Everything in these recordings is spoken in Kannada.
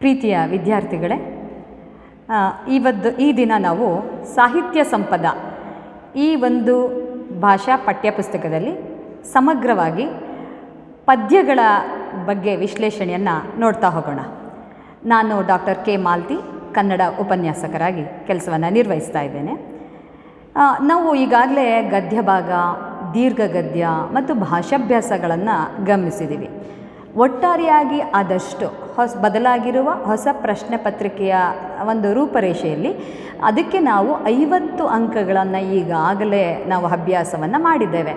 ಪ್ರೀತಿಯ ವಿದ್ಯಾರ್ಥಿಗಳೇ ಇವತ್ತು ಈ ದಿನ ನಾವು ಸಾಹಿತ್ಯ ಸಂಪದ ಈ ಒಂದು ಭಾಷಾ ಪಠ್ಯಪುಸ್ತಕದಲ್ಲಿ ಸಮಗ್ರವಾಗಿ ಪದ್ಯಗಳ ಬಗ್ಗೆ ವಿಶ್ಲೇಷಣೆಯನ್ನು ನೋಡ್ತಾ ಹೋಗೋಣ. ನಾನು ಡಾಕ್ಟರ್ ಕೆ ಮಾಲ್ತಿ, ಕನ್ನಡ ಉಪನ್ಯಾಸಕರಾಗಿ ಕೆಲಸವನ್ನು ನಿರ್ವಹಿಸ್ತಾ ಇದ್ದೇನೆ. ನಾವು ಈಗಾಗಲೇ ಗದ್ಯ ಭಾಗ, ದೀರ್ಘ ಗದ್ಯ ಮತ್ತು ಭಾಷಾಭ್ಯಾಸಗಳನ್ನು ಗಮನಿಸಿದ್ದೀವಿ ಒಟ್ಟಾರೆಯಾಗಿ ಆದಷ್ಟು ಹೊಸ ಬದಲಾಗಿರುವ ಹೊಸ ಪ್ರಶ್ನೆ ಪತ್ರಿಕೆಯ ಒಂದು ರೂಪರೇಷೆಯಲ್ಲಿ ಅದಕ್ಕೆ ನಾವು ಐವತ್ತು ಅಂಕಗಳನ್ನು ಈಗಾಗಲೇ ನಾವು ಅಭ್ಯಾಸವನ್ನು ಮಾಡಿದ್ದೇವೆ.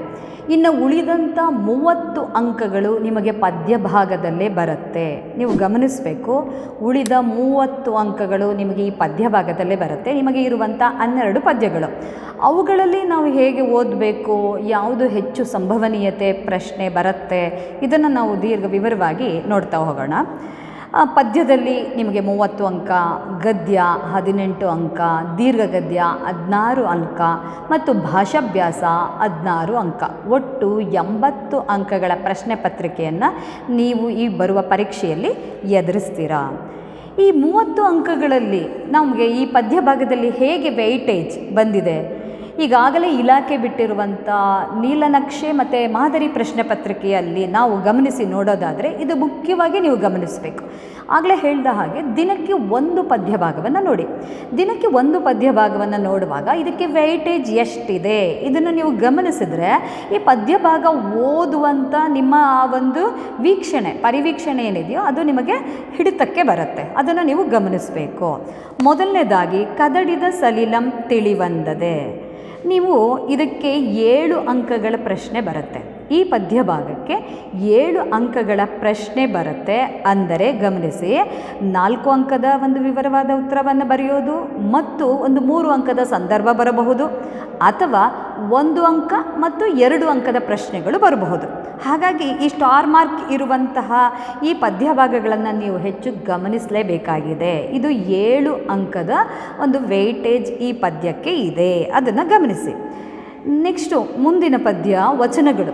ಇನ್ನು ಉಳಿದಂಥ ಮೂವತ್ತು ಅಂಕಗಳು ನಿಮಗೆ ಪದ್ಯ ಭಾಗದಲ್ಲೇ ಬರುತ್ತೆ. ನೀವು ಗಮನಿಸಬೇಕು, ಉಳಿದ ಮೂವತ್ತು ಅಂಕಗಳು ನಿಮಗೆ ಈ ಪದ್ಯ ಭಾಗದಲ್ಲೇ ಬರುತ್ತೆ. ನಿಮಗೆ ಇರುವಂಥ ಹನ್ನೆರಡು ಪದ್ಯಗಳು. ಅವುಗಳಲ್ಲಿ ನಾವು ಹೇಗೆ ಓದಬೇಕು, ಯಾವುದು ಹೆಚ್ಚು ಸಂಭವನೀಯತೆ ಪ್ರಶ್ನೆ ಬರುತ್ತೆ, ಇದನ್ನು ನಾವು ದೀರ್ಘ ವಿವರವಾಗಿ ನೋಡ್ತಾ ಹೋಗೋಣ. ಪದ್ಯದಲ್ಲಿ ನಿಮಗೆ ಮೂವತ್ತು ಅಂಕ, ಗದ್ಯ ಹದಿನೆಂಟು ಅಂಕ ದೀರ್ಘ ಗದ್ಯ ಹದಿನಾರು ಅಂಕ ಮತ್ತು ಭಾಷಾಭ್ಯಾಸ ಹದಿನಾರು ಅಂಕ. ಒಟ್ಟು ಎಂಬತ್ತು ಅಂಕಗಳ ಪ್ರಶ್ನೆ ಪತ್ರಿಕೆಯನ್ನು ನೀವು ಈ ಬರುವ ಪರೀಕ್ಷೆಯಲ್ಲಿ ಎದುರಿಸ್ತೀರಾ? ಈ ಮೂವತ್ತು ಅಂಕಗಳಲ್ಲಿ ನಮಗೆ ಈ ಪದ್ಯ ಭಾಗದಲ್ಲಿ ಹೇಗೆ ವೆಯ್ಟೇಜ್ ಬಂದಿದೆ? ಈಗಾಗಲೇ ಇಲಾಖೆ ಬಿಟ್ಟಿರುವಂಥ ನೀಲನಕ್ಷೆ ಮತ್ತು ಮಾದರಿ ಪ್ರಶ್ನೆ ಪತ್ರಿಕೆಯಲ್ಲಿ ನಾವು ಗಮನಿಸಿ ನೋಡೋದಾದರೆ ಇದು ಮುಖ್ಯವಾಗಿ ನೀವು ಗಮನಿಸಬೇಕು. ಆಗಲೇ ಹೇಳಿದ ಹಾಗೆ ದಿನಕ್ಕೆ ಒಂದು ಪದ್ಯ ಭಾಗವನ್ನು ನೋಡಿ. ದಿನಕ್ಕೆ ಒಂದು ಪದ್ಯ ಭಾಗವನ್ನು ನೋಡುವಾಗ ಇದಕ್ಕೆ ವೆಯ್ಟೇಜ್ ಎಷ್ಟಿದೆ? ಇದನ್ನು ನೀವು ಗಮನಿಸಿದರೆ ಈ ಪದ್ಯ ಭಾಗ ಓದುವಂಥ ನಿಮ್ಮ ಆ ಒಂದು ವೀಕ್ಷಣೆ, ಪರಿವೀಕ್ಷಣೆ ಏನಿದೆಯೋ ಅದು ನಿಮಗೆ ಹಿಡಿತಕ್ಕೆ ಬರುತ್ತೆ. ಅದನ್ನು ನೀವು ಗಮನಿಸಬೇಕು. ಮೊದಲನೇದಾಗಿ ಕದಡಿದ ಸಲಿಲಂ ತಿಳಿವಂದದೆ. ನೀವು ಇದಕ್ಕೆ ಏಳು ಅಂಕಗಳ ಪ್ರಶ್ನೆ ಬರುತ್ತೆ. ಈ ಪದ್ಯ ಭಾಗಕ್ಕೆ ಏಳು ಅಂಕಗಳ ಪ್ರಶ್ನೆ ಬರುತ್ತೆ. ಅಂದರೆ ಗಮನಿಸಿ, ನಾಲ್ಕು ಅಂಕದ ಒಂದು ವಿವರವಾದ ಉತ್ತರವನ್ನು ಬರೆಯೋದು ಮತ್ತು ಒಂದು ಮೂರು ಅಂಕದ ಸಂದರ್ಭ ಬರಬಹುದು ಅಥವಾ ಒಂದು ಅಂಕ ಮತ್ತು ಎರಡು ಅಂಕದ ಪ್ರಶ್ನೆಗಳು ಬರಬಹುದು. ಹಾಗಾಗಿ ಈ ಸ್ಟಾರ್ ಮಾರ್ಕ್ ಇರುವಂತಹ ಈ ಪದ್ಯ ಭಾಗಗಳನ್ನು ನೀವು ಹೆಚ್ಚು ಗಮನಿಸಲೇಬೇಕಾಗಿದೆ. ಇದು ಏಳು ಅಂಕದ ಒಂದು ವೆಯ್ಟೇಜ್ ಈ ಪದ್ಯಕ್ಕೆ ಇದೆ. ಅದನ್ನು ಗಮನಿಸಿ. ನೆಕ್ಸ್ಟು ಮುಂದಿನ ಪದ್ಯ ವಚನಗಳು.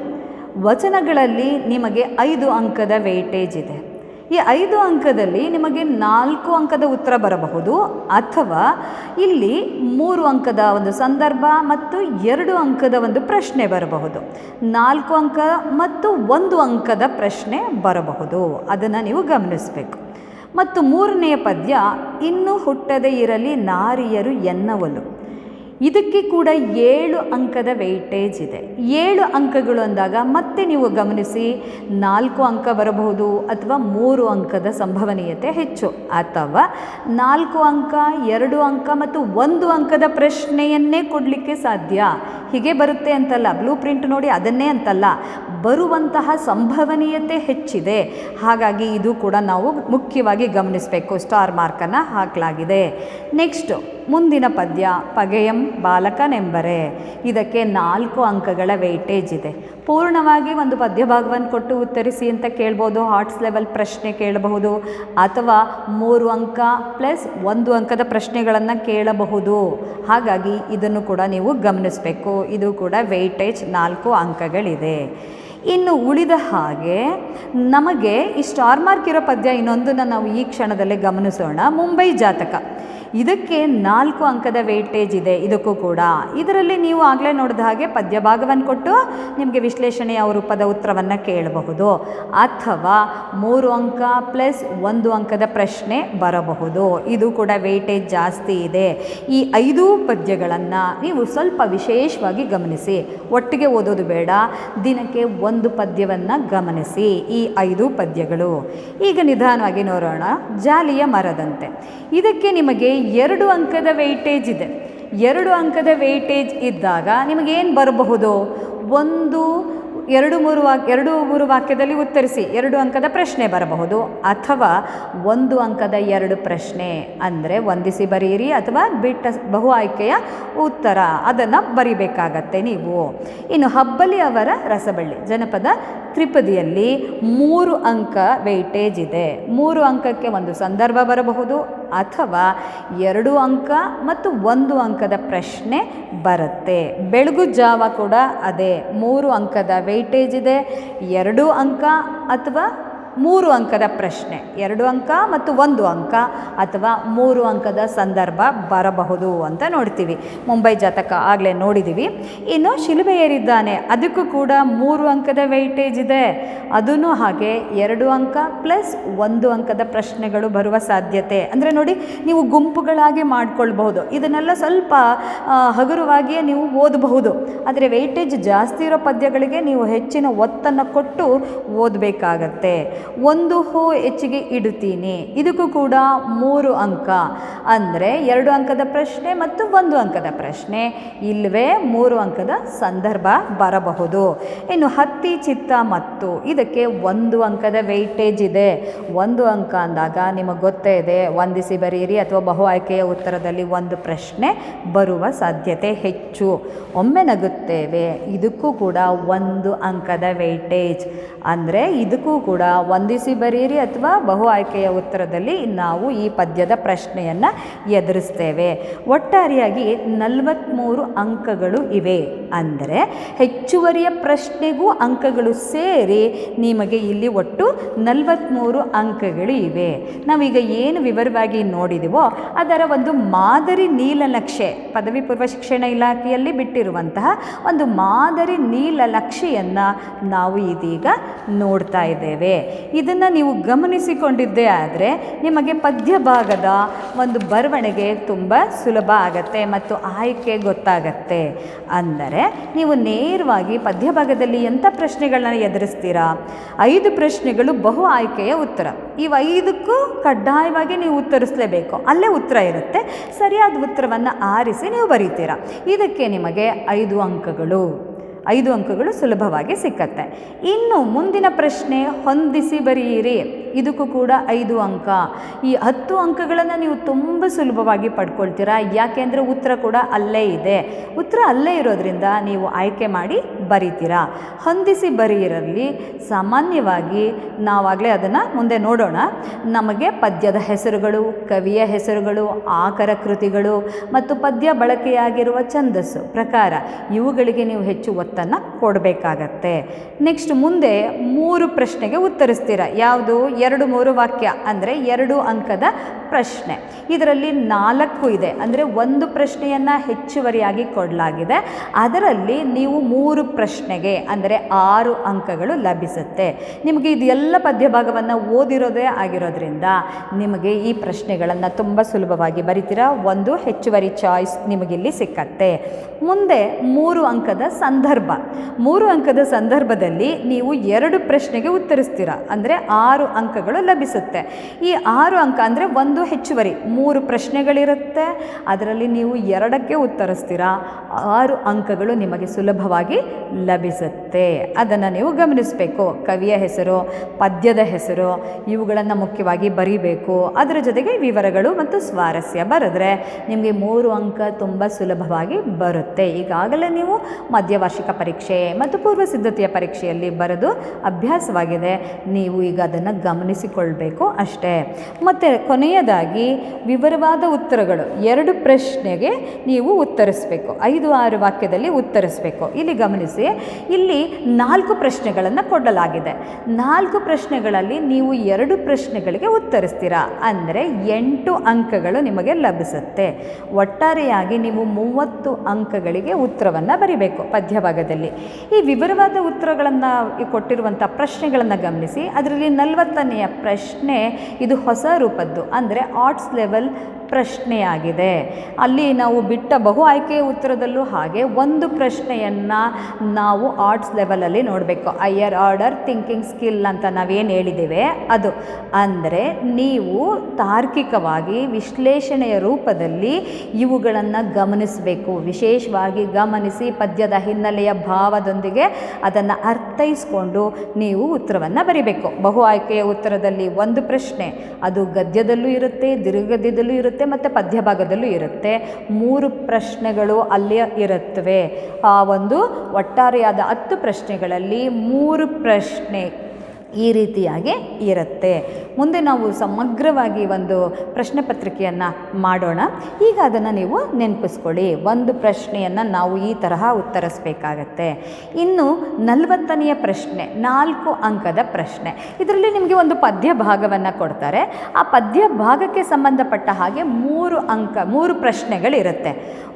ವಚನಗಳಲ್ಲಿ ನಿಮಗೆ ಐದು ಅಂಕದ ವೆಯ್ಟೇಜ್ ಇದೆ. ಈ ಐದು ಅಂಕದಲ್ಲಿ ನಿಮಗೆ ನಾಲ್ಕು ಅಂಕದ ಉತ್ತರ ಬರಬಹುದು, ಅಥವಾ ಇಲ್ಲಿ ಮೂರು ಅಂಕದ ಒಂದು ಸಂದರ್ಭ ಮತ್ತು ಎರಡು ಅಂಕದ ಒಂದು ಪ್ರಶ್ನೆ ಬರಬಹುದು. ನಾಲ್ಕು ಅಂಕ ಮತ್ತು ಒಂದು ಅಂಕದ ಪ್ರಶ್ನೆ ಬರಬಹುದು. ಅದನ್ನು ನೀವು ಗಮನಿಸಬೇಕು. ಮತ್ತು ಮೂರನೆಯ ಪದ್ಯ, ಇನ್ನೂ ಹುಟ್ಟದೇ ಇರಲಿ ನಾರಿಯರು ಎನ್ನವಲು. ಇದಕ್ಕೆ ಕೂಡ ಏಳು ಅಂಕದ ವೆಯ್ಟೇಜ್ ಇದೆ. ಏಳು ಅಂಕಗಳು ಅಂದಾಗ ಮತ್ತೆ ನೀವು ಗಮನಿಸಿ ನಾಲ್ಕು ಅಂಕ ಬರಬಹುದು ಅಥವಾ ಮೂರು ಅಂಕದ ಸಂಭವನೀಯತೆ ಹೆಚ್ಚು. ಅಥವಾ ನಾಲ್ಕು ಅಂಕ, ಎರಡು ಅಂಕ ಮತ್ತು ಒಂದು ಅಂಕದ ಪ್ರಶ್ನೆಯನ್ನೇ ಕೊಡಲಿಕ್ಕೆ ಸಾಧ್ಯ. ಹೀಗೆ ಬರುತ್ತೆ ಅಂತಲ್ಲ ಬ್ಲೂ ಪ್ರಿಂಟ್ ನೋಡಿ ಅದನ್ನೇ ಅಂತಲ್ಲ. ಬರುವಂತಹ ಸಂಭವನೀಯತೆ ಹೆಚ್ಚಿದೆ. ಹಾಗಾಗಿ ಇದು ಕೂಡ ನಾವು ಮುಖ್ಯವಾಗಿ ಗಮನಿಸಬೇಕು. ಸ್ಟಾರ್ ಮಾರ್ಕನ್ನು ಹಾಕಲಾಗಿದೆ. ನೆಕ್ಸ್ಟು ಮುಂದಿನ ಪದ್ಯ, ಪಗೆಯಂ. ಬಾಲಕನೆಂಬರೆ. ಇದಕ್ಕೆ ನಾಲ್ಕು ಅಂಕಗಳ ವೆಯ್ಟೇಜ್ ಇದೆ. ಪೂರ್ಣವಾಗಿ ಒಂದು ಪದ್ಯ ಭಾಗವನ್ನು ಕೊಟ್ಟು ಉತ್ತರಿಸಿ ಅಂತ ಕೇಳ್ಬೋದು ಹಾರ್ಟ್ಸ್ ಲೆವೆಲ್ ಪ್ರಶ್ನೆ ಕೇಳಬಹುದು, ಅಥವಾ ಮೂರು ಅಂಕ ಪ್ಲಸ್ ಒಂದು ಅಂಕದ ಪ್ರಶ್ನೆಗಳನ್ನು ಕೇಳಬಹುದು. ಹಾಗಾಗಿ ಇದನ್ನು ಕೂಡ ನೀವು ಗಮನಿಸಬೇಕು. ಇದು ಕೂಡ ವೆಯ್ಟೇಜ್ ನಾಲ್ಕು ಅಂಕಗಳಿದೆ. ಇನ್ನು ಉಳಿದ ಹಾಗೆ, ನಮಗೆ ಈ ಸ್ಟಾರ್ ಮಾರ್ಕ್ ಇರೋ ಪದ್ಯ ಇನ್ನೊಂದನ್ನು ನಾವು ಈ ಕ್ಷಣದಲ್ಲೇ ಗಮನಿಸೋಣ. ಮುಂಬೈ ಜಾತಕ. ಇದಕ್ಕೆ ನಾಲ್ಕು ಅಂಕದ ವೇಟೇಜ್ ಇದೆ. ಇದಕ್ಕೂ ಕೂಡ. ಇದರಲ್ಲಿ ನೀವು ಆಗಲೇ ನೋಡಿದ ಹಾಗೆ ಪದ್ಯ ಭಾಗವನ್ನು ಕೊಟ್ಟು ನಿಮಗೆ ವಿಶ್ಲೇಷಣೆಯ ರೂಪದ ಉತ್ತರವನ್ನು ಕೇಳಬಹುದು. ಅಥವಾ ಮೂರು ಅಂಕ ಪ್ಲಸ್ ಒಂದು ಅಂಕದ ಪ್ರಶ್ನೆ ಬರಬಹುದು. ಇದು ಕೂಡ ವೇಟೇಜ್ ಜಾಸ್ತಿ ಇದೆ. ಈ ಐದು ಪದ್ಯಗಳನ್ನು ನೀವು ಸ್ವಲ್ಪ ವಿಶೇಷವಾಗಿ ಗಮನಿಸಿ. ಒಟ್ಟಿಗೆ ಓದೋದು ಬೇಡ. ದಿನಕ್ಕೆ ಒಂದು ಪದ್ಯವನ್ನು ಗಮನಿಸಿ. ಈ ಐದು ಪದ್ಯಗಳು. ಈಗ ನಿಧಾನವಾಗಿ ನೋಡೋಣ. ಜಾಲಿಯ ಮರದಂತೆ. ಇದಕ್ಕೆ ನಿಮಗೆ ಎರಡು ಅಂಕದ ವೆಯ್ಟೇಜ್ ಇದೆ. ಎರಡು ಅಂಕದ ವೆಯ್ಟೇಜ್ ಇದ್ದಾಗ ನಿಮಗೇನು ಬರಬಹುದು? ಒಂದು, ಎರಡು ಮೂರು ವಾಕ್, ಎರಡು ಮೂರು ವಾಕ್ಯದಲ್ಲಿ ಉತ್ತರಿಸಿ. ಎರಡು ಅಂಕದ ಪ್ರಶ್ನೆ ಬರಬಹುದು. ಅಥವಾ ಒಂದು ಅಂಕದ ಎರಡು ಪ್ರಶ್ನೆ ಅಂದರೆ ಒಂದಿಸಿ ಬರೆಯಿರಿ ಅಥವಾ ಬಿಟ್ಟ ಬಹು ಆಯ್ಕೆಯ ಉತ್ತರ. ಅದನ್ನು ಬರಿಬೇಕಾಗತ್ತೆ ನೀವು. ಇನ್ನು ಹಬ್ಬಲಿ ಅವರ ರಸಬಳ್ಳಿ, ಜನಪದ ತ್ರಿಪದಿಯಲ್ಲಿ ಮೂರು ಅಂಕ ವೆಯ್ಟೇಜ್ ಇದೆ. ಮೂರು ಅಂಕಕ್ಕೆ ಒಂದು ಸಂದರ್ಭ ಬರಬಹುದು. ಅಥವಾ ಎರಡು ಅಂಕ ಮತ್ತು ಒಂದು ಅಂಕದ ಪ್ರಶ್ನೆ ಬರುತ್ತೆ. ಬೆಳಗು ಜಾವ ಕೂಡ ಅದೇ. ಮೂರು ಅಂಕದ ವೆಯ್ಟೇಜ್ ಇದೆ. ಎರಡು ಅಂಕ ಅಥವಾ ಮೂರು ಅಂಕದ ಪ್ರಶ್ನೆ, ಎರಡು ಅಂಕ ಮತ್ತು ಒಂದು ಅಂಕ ಅಥವಾ ಮೂರು ಅಂಕದ ಸಂದರ್ಭ ಬರಬಹುದು ಅಂತ ನೋಡ್ತೀವಿ. ಮುಂಬೈ ಜಾತಕ ಆಗಲೇ ನೋಡಿದ್ದೀವಿ ಇನ್ನು ಶಿಲುಬೆ ಏರಿದ್ದಾನೆ ಅದಕ್ಕೂ ಕೂಡ ಮೂರು ಅಂಕದ ವೆಯ್ಟೇಜ್ ಇದೆ. ಅದೂ ಹಾಗೆ ಎರಡು ಅಂಕ ಪ್ಲಸ್ ಒಂದು ಅಂಕದ ಪ್ರಶ್ನೆಗಳು ಬರುವ ಸಾಧ್ಯತೆ. ಅಂದರೆ ನೋಡಿ, ನೀವು ಗುಂಪುಗಳಾಗಿ ಮಾಡಿಕೊಳ್ಬಹುದು. ಇದನ್ನೆಲ್ಲ ಸ್ವಲ್ಪ ಹಗುರವಾಗಿಯೇ ನೀವು ಓದಬಹುದು. ಆದರೆ ವೆಯ್ಟೇಜ್ ಜಾಸ್ತಿ ಇರೋ ಪದ್ಯಗಳಿಗೆ ನೀವು ಹೆಚ್ಚಿನ ಒತ್ತನ್ನು ಕೊಟ್ಟು ಓದಬೇಕಾಗತ್ತೆ. ಒಂದು ಹೂ ಹೆಚ್ಚಿಗೆ ಇಡುತ್ತೀನಿ. ಇದಕ್ಕೂ ಕೂಡ ಮೂರು ಅಂಕ. ಅಂದರೆ ಎರಡು ಅಂಕದ ಪ್ರಶ್ನೆ ಮತ್ತು ಒಂದು ಅಂಕದ ಪ್ರಶ್ನೆ. ಇಲ್ಲವೇ ಮೂರು ಅಂಕದ ಸಂದರ್ಭ ಬರಬಹುದು. ಇನ್ನು ಹತ್ತಿ, ಚಿತ್ತ ಮತ್ತು ಇದಕ್ಕೆ ಒಂದು ಅಂಕದ ವೆಯ್ಟೇಜ್ ಇದೆ. ಒಂದು ಅಂಕ ಅಂದಾಗ ನಿಮಗೆ ಗೊತ್ತೇ ಇದೆ, ವಂದಿಸಿ ಬರೀರಿ ಅಥವಾ ಬಹು ಆಯ್ಕೆಯ ಉತ್ತರದಲ್ಲಿ ಒಂದು ಪ್ರಶ್ನೆ ಬರುವ ಸಾಧ್ಯತೆ ಹೆಚ್ಚು. ಒಮ್ಮೆ ನಗುತ್ತೇವೆ, ಇದಕ್ಕೂ ಕೂಡ ಒಂದು ಅಂಕದ ವೆಯ್ಟೇಜ್ ಅಂದರೆ ಇದಕ್ಕೂ ಕೂಡ ವಂದಿಸಿ ಬರೀರಿ ಅಥವಾ ಬಹು ಆಯ್ಕೆಯ ಉತ್ತರದಲ್ಲಿ ನಾವು ಈ ಪದ್ಯದ ಪ್ರಶ್ನೆಯನ್ನು ಎದುರಿಸ್ತೇವೆ. ಒಟ್ಟಾರೆಯಾಗಿ ನಲವತ್ತ್ಮೂರು ಅಂಕಗಳು ಇವೆ ಅಂದರೆ ಹೆಚ್ಚುವರಿಯ ಪ್ರಶ್ನೆಗೂ ಅಂಕಗಳು ಸೇರಿ ನಿಮಗೆ ಇಲ್ಲಿ ಒಟ್ಟು ನಲವತ್ತ್ಮೂರು ಅಂಕಗಳು ಇವೆ. ನಾವೀಗ ಏನು ವಿವರವಾಗಿ ನೋಡಿದೆವೋ ಅದರ ಒಂದು ಮಾದರಿ ನೀಲನಕ್ಷೆ, ಪದವಿ ಪೂರ್ವ ಶಿಕ್ಷಣ ಇಲಾಖೆಯಲ್ಲಿ ಬಿಟ್ಟಿರುವಂತಹ ಒಂದು ಮಾದರಿ ನೀಲನಕ್ಷೆಯನ್ನು ನಾವು ಇದೀಗ ನೋಡ್ತಾ ಇದ್ದೇವೆ. ಇದನ್ನು ನೀವು ಗಮನಿಸಿಕೊಂಡಿದ್ದೇ ಆದರೆ ನಿಮಗೆ ಪದ್ಯ ಭಾಗದ ಒಂದು ಬರವಣಿಗೆ ತುಂಬ ಸುಲಭ ಆಗತ್ತೆ ಮತ್ತು ಆಯ್ಕೆ ಗೊತ್ತಾಗತ್ತೆ. ಅಂದರೆ ನೀವು ನೇರವಾಗಿ ಪದ್ಯಭಾಗದಲ್ಲಿ ಎಂಥ ಪ್ರಶ್ನೆಗಳನ್ನ ಎದುರಿಸ್ತೀರಾ? ಐದು ಪ್ರಶ್ನೆಗಳು ಬಹು ಆಯ್ಕೆಯ ಉತ್ತರ. ಇವು ಐದಕ್ಕೂ ಕಡ್ಡಾಯವಾಗಿ ನೀವು ಉತ್ತರಿಸಲೇಬೇಕು. ಅಲ್ಲೇ ಉತ್ತರ ಇರುತ್ತೆ. ಸರಿಯಾದ ಉತ್ತರವನ್ನು ಆರಿಸಿ ನೀವು ಬರೀತೀರಾ. ಇದಕ್ಕೆ ನಿಮಗೆ ಐದು ಅಂಕಗಳು. ಐದು ಅಂಕಗಳು ಸುಲಭವಾಗಿ ಸಿಕ್ಕತ್ತೆ. ಇನ್ನು ಮುಂದಿನ ಪ್ರಶ್ನೆ, ಹೊಂದಿಸಿ ಬರೆಯಿರಿ ಇದಕ್ಕೂ ಕೂಡ ಐದು ಅಂಕ. ಈ ಹತ್ತು ಅಂಕಗಳನ್ನು ನೀವು ತುಂಬ ಸುಲಭವಾಗಿ ಪಡ್ಕೊಳ್ತೀರಾ? ಯಾಕೆಂದರೆ ಉತ್ತರ ಕೂಡ ಅಲ್ಲೇ ಇದೆ. ಉತ್ತರ ಅಲ್ಲೇ ಇರೋದ್ರಿಂದ ನೀವು ಆಯ್ಕೆ ಮಾಡಿ ಬರೀತೀರಾ? ಹೊಂದಿಸಿ ಬರೆಯಿರಲ್ಲಿ ಸಾಮಾನ್ಯವಾಗಿ ನಾವಾಗಲೇ ಅದನ್ನು ಮುಂದೆ ನೋಡೋಣ. ನಮಗೆ ಪದ್ಯದ ಹೆಸರುಗಳು, ಕವಿಯ ಹೆಸರುಗಳು, ಆಕರ ಕೃತಿಗಳು ಮತ್ತು ಪದ್ಯ ಬಳಕೆಯಾಗಿರುವ ಛಂದಸ್ಸು, ಪ್ರಕಾರ ಇವುಗಳಿಗೆ ನೀವು ಹೆಚ್ಚು ಒತ್ತನ್ನು ಕೊಡಬೇಕಾಗತ್ತೆ. ನೆಕ್ಸ್ಟ್ ಮುಂದೆ ಮೂರು ಪ್ರಶ್ನೆಗೆ ಉತ್ತರಿಸ್ತೀರ? ಯಾವುದು? ಎರಡು ಮೂರು ವಾಕ್ಯ ಅಂದರೆ ಎರಡು ಅಂಕದ ಪ್ರಶ್ನೆ. ಇದರಲ್ಲಿ ನಾಲ್ಕು ಇದೆ. ಅಂದರೆ ಒಂದು ಪ್ರಶ್ನೆಯನ್ನು ಹೆಚ್ಚುವರಿಯಾಗಿ ಕೊಡಲಾಗಿದೆ. ಅದರಲ್ಲಿ ನೀವು ಮೂರು ಪ್ರಶ್ನೆಗೆ ಅಂದರೆ ಆರು ಅಂಕಗಳು ಲಭಿಸುತ್ತೆ. ನಿಮಗೆ ಇದೆಲ್ಲ ಪದ್ಯ ಭಾಗವನ್ನು ಓದಿರೋದೇ ಆಗಿರೋದ್ರಿಂದ ನಿಮಗೆ ಈ ಪ್ರಶ್ನೆಗಳನ್ನು ತುಂಬ ಸುಲಭವಾಗಿ ಬರಿತೀರಾ? ಒಂದು ಹೆಚ್ಚುವರಿ ಚಾಯ್ಸ್ ನಿಮಗಿಲ್ಲಿ ಸಿಕ್ಕತ್ತೆ. ಮುಂದೆ ಮೂರು ಅಂಕದ ಸಂದರ್ಭ. ಮೂರು ಅಂಕದ ಸಂದರ್ಭದಲ್ಲಿ ನೀವು ಎರಡು ಪ್ರಶ್ನೆಗೆ ಉತ್ತರಿಸ್ತೀರ? ಅಂದರೆ ಆರು ಅಂಕಗಳು ಲಭಿಸುತ್ತೆ. ಈ ಆರು ಅಂಕ ಅಂದರೆ ಒಂದು ಹೆಚ್ಚುವರಿ. ಮೂರು ಪ್ರಶ್ನೆಗಳಿರುತ್ತೆ. ಅದರಲ್ಲಿ ನೀವು ಎರಡಕ್ಕೆ ಉತ್ತರಿಸ್ತೀರಾ. ಆರು ಅಂಕಗಳು ನಿಮಗೆ ಸುಲಭವಾಗಿ ಲಭಿಸುತ್ತೆ. ಅದನ್ನು ನೀವು ಗಮನಿಸಬೇಕು. ಕವಿಯ ಹೆಸರು, ಪದ್ಯದ ಹೆಸರು, ಇವುಗಳನ್ನು ಮುಖ್ಯವಾಗಿ ಬರೀಬೇಕು. ಅದರ ಜೊತೆಗೆ ವಿವರಗಳು ಮತ್ತು ಸ್ವಾರಸ್ಯ ಬರೆದ್ರೆ ನಿಮಗೆ ಮೂರು ಅಂಕ ತುಂಬ ಸುಲಭವಾಗಿ ಬರುತ್ತೆ. ಈಗಾಗಲೇ ನೀವು ಮಧ್ಯವಾರ್ಷಿಕ ಪರೀಕ್ಷೆ ಮತ್ತು ಪೂರ್ವ ಸಿದ್ಧತೆಯ ಪರೀಕ್ಷೆಯಲ್ಲಿ ಬರೆದು ಅಭ್ಯಾಸವಾಗಿದೆ. ನೀವು ಈಗ ಅದನ್ನು ಗಮನಿಸಿಕೊಳ್ಬೇಕು ಅಷ್ಟೇ. ಮತ್ತು ಕೊನೆಯದಾಗಿ ವಿವರವಾದ ಉತ್ತರಗಳು. ಎರಡು ಪ್ರಶ್ನೆಗೆ ನೀವು ಉತ್ತರಿಸಬೇಕು. ಐದು, ಆರು ವಾಕ್ಯದಲ್ಲಿ ಉತ್ತರಿಸಬೇಕು. ಇಲ್ಲಿ ಗಮನಿಸಿ, ಇಲ್ಲಿ ನಾಲ್ಕು ಪ್ರಶ್ನೆಗಳನ್ನು ಕೊಡಲಾಗಿದೆ. ನಾಲ್ಕು ಪ್ರಶ್ನೆಗಳಲ್ಲಿ ನೀವು ಎರಡು ಪ್ರಶ್ನೆಗಳಿಗೆ ಉತ್ತರಿಸ್ತೀರಾ? ಅಂದರೆ ಎಂಟು ಅಂಕಗಳು ನಿಮಗೆ ಲಭಿಸುತ್ತೆ. ಒಟ್ಟಾರೆಯಾಗಿ ನೀವು ಮೂವತ್ತು ಅಂಕಗಳಿಗೆ ಉತ್ತರವನ್ನು ಬರಿಬೇಕು ಪದ್ಯಭಾಗದಲ್ಲಿ. ಈ ವಿವರವಾದ ಉತ್ತರಗಳನ್ನು ಕೊಟ್ಟಿರುವಂಥ ಪ್ರಶ್ನೆಗಳನ್ನು ಗಮನಿಸಿ, ಅದರಲ್ಲಿ ನಲವತ್ತನೆಯ ಪ್ರಶ್ನೆ ಇದು ಹೊಸ ರೂಪದ್ದು. ಅಂದರೆ ಆರ್ಟ್ಸ್ ಲೆವೆಲ್ ಪ್ರಶ್ನೆಯಾಗಿದೆ. ಅಲ್ಲಿ ನಾವು ಬಿಟ್ಟ ಬಹು ಆಯ್ಕೆಯ ಉತ್ತರದಲ್ಲೂ ಹಾಗೆ ಒಂದು ಪ್ರಶ್ನೆಯನ್ನು ನಾವು ಆರ್ಟ್ಸ್ ಲೆವೆಲಲ್ಲಿ ನೋಡಬೇಕು. ಹೈಯರ್ ಆರ್ಡರ್ ಥಿಂಕಿಂಗ್ ಸ್ಕಿಲ್ ಅಂತ ನಾವೇನು ಹೇಳಿದ್ದೇವೆ? ಅದು. ಅಂದರೆ ನೀವು ತಾರ್ಕಿಕವಾಗಿ ವಿಶ್ಲೇಷಣೆಯ ರೂಪದಲ್ಲಿ ಇವುಗಳನ್ನು ಗಮನಿಸಬೇಕು. ವಿಶೇಷವಾಗಿ ಗಮನಿಸಿ ಪದ್ಯದ ಹಿನ್ನೆಲೆಯ ಭಾವದೊಂದಿಗೆ ಅದನ್ನು ಅರ್ಥೈಸ್ಕೊಂಡು ನೀವು ಉತ್ತರವನ್ನು ಬರಿಬೇಕು. ಬಹು ಆಯ್ಕೆಯ ಉತ್ತರದಲ್ಲಿ ಒಂದು ಪ್ರಶ್ನೆ. ಅದು ಗದ್ಯದಲ್ಲೂ ಇರುತ್ತೆ ದೀರ್ಘದ್ಯದಲ್ಲೂ ಇರುತ್ತೆ. ಮತ್ತು ಪದ್ಯಭಾಗದಲ್ಲೂ ಇರುತ್ತೆ. ಮೂರು ಪ್ರಶ್ನೆಗಳು ಅಲ್ಲಿ ಇರುತ್ತವೆ. ಆ ಒಂದು ಒಟ್ಟಾರೆಯಾದ ಹತ್ತು ಪ್ರಶ್ನೆಗಳಲ್ಲಿ ಮೂರು ಪ್ರಶ್ನೆ ಈ ರೀತಿಯಾಗಿ ಇರುತ್ತೆ. ಮುಂದೆ ನಾವು ಸಮಗ್ರವಾಗಿ ಒಂದು ಪ್ರಶ್ನೆ ಪತ್ರಿಕೆಯನ್ನು ಮಾಡೋಣ. ಈಗ ಅದನ್ನು ನೀವು ನೆನಪಿಸ್ಕೊಳ್ಳಿ. ಒಂದು ಪ್ರಶ್ನೆಯನ್ನು ನಾವು ಈ ತರಹ ಉತ್ತರಿಸಬೇಕಾಗತ್ತೆ. ಇನ್ನು ನಲವತ್ತನೆಯ ಪ್ರಶ್ನೆ, ನಾಲ್ಕು ಅಂಕದ ಪ್ರಶ್ನೆ. ಇದರಲ್ಲಿ ನಿಮಗೆ ಒಂದು ಪದ್ಯ ಭಾಗವನ್ನು ಕೊಡ್ತಾರೆ. ಆ ಪದ್ಯ ಭಾಗಕ್ಕೆ ಸಂಬಂಧಪಟ್ಟ ಹಾಗೆ ಮೂರು ಅಂಕ, ಮೂರು ಪ್ರಶ್ನೆಗಳಿರುತ್ತೆ.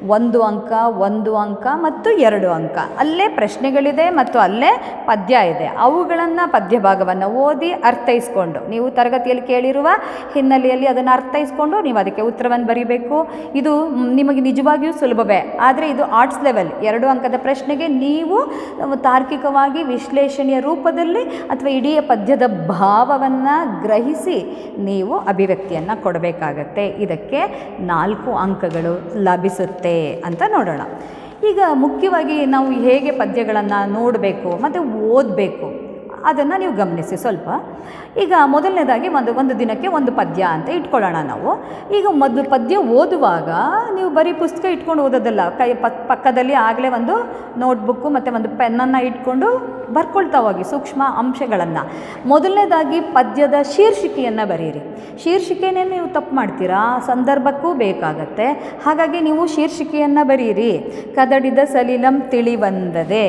ಒಂದು ಅಂಕ ಒಂದು ಅಂಕ ಮತ್ತು ಎರಡು ಅಂಕ. ಅಲ್ಲೇ ಪ್ರಶ್ನೆಗಳಿದೆ ಮತ್ತು ಅಲ್ಲೇ ಪದ್ಯ ಇದೆ. ಅವುಗಳನ್ನು ಪದ್ಯ ಭಾಗವನ್ನು ಓದಿ ಅರ್ಥೈಸ್ಕೊಂಡು, ನೀವು ತರಗತಿಯಲ್ಲಿ ಕೇಳಿರುವ ಹಿನ್ನೆಲೆಯಲ್ಲಿ ಅದನ್ನು ಅರ್ಥೈಸ್ಕೊಂಡು ನೀವು ಅದಕ್ಕೆ ಉತ್ತರವನ್ನು ಬರೀಬೇಕು. ಇದು ನಿಮಗೆ ನಿಜವಾಗಿಯೂ ಸುಲಭವೇ. ಆದರೆ ಇದು ಆರ್ಟ್ಸ್ ಲೆವೆಲ್ ಎರಡು ಅಂಕದ ಪ್ರಶ್ನೆಗೆ ನೀವು ತಾರ್ಕಿಕವಾಗಿ ವಿಶ್ಲೇಷಣೆಯ ರೂಪದಲ್ಲಿ ಅಥವಾ ಇಡೀ ಪದ್ಯದ ಭಾವವನ್ನು ಗ್ರಹಿಸಿ ನೀವು ಅಭಿವ್ಯಕ್ತಿಯನ್ನು ಕೊಡಬೇಕಾಗತ್ತೆ. ಇದಕ್ಕೆ ನಾಲ್ಕು ಅಂಕಗಳು ಲಭಿಸುತ್ತೆ ಅಂತ ನೋಡೋಣ. ಈಗ ಮುಖ್ಯವಾಗಿ ನಾವು ಹೇಗೆ ಪದ್ಯಗಳನ್ನು ನೋಡಬೇಕು, ಮತ್ತು ಓದಬೇಕು? ಅದನ್ನು ನೀವು ಗಮನಿಸಿ ಸ್ವಲ್ಪ. ಈಗ ಮೊದಲನೇದಾಗಿ ಒಂದು ಒಂದು ದಿನಕ್ಕೆ ಒಂದು ಪದ್ಯ ಅಂತ ಇಟ್ಕೊಳ್ಳೋಣ ನಾವು. ಈಗ ಮೊದಲು ಪದ್ಯ ಓದುವಾಗ ನೀವು ಬರೀ ಪುಸ್ತಕ ಇಟ್ಕೊಂಡು ಓದೋದಲ್ಲ, ಕೈ ಪಕ್ ಪಕ್ಕದಲ್ಲಿ ಆಗಲೇ ಒಂದು ನೋಟ್ಬುಕ್ಕು ಮತ್ತು ಒಂದು ಪೆನ್ನನ್ನು ಇಟ್ಕೊಂಡು ಬರ್ಕೊಳ್ತಾ ಹೋಗಿ ಸೂಕ್ಷ್ಮ ಅಂಶಗಳನ್ನು. ಮೊದಲನೇದಾಗಿ ಪದ್ಯದ ಶೀರ್ಷಿಕೆಯನ್ನು ಬರೀರಿ. ಶೀರ್ಷಿಕೆನೇ ನೀವು ತಪ್ಪು ಮಾಡ್ತೀರಾ? ಸಂದರ್ಭಕ್ಕೂ ಬೇಕಾಗತ್ತೆ. ಹಾಗಾಗಿ ನೀವು ಶೀರ್ಷಿಕೆಯನ್ನು ಬರೀರಿ. ಕದಡಿದ ಸಲಿಲಂ ತಿಳಿವಂದದೆ.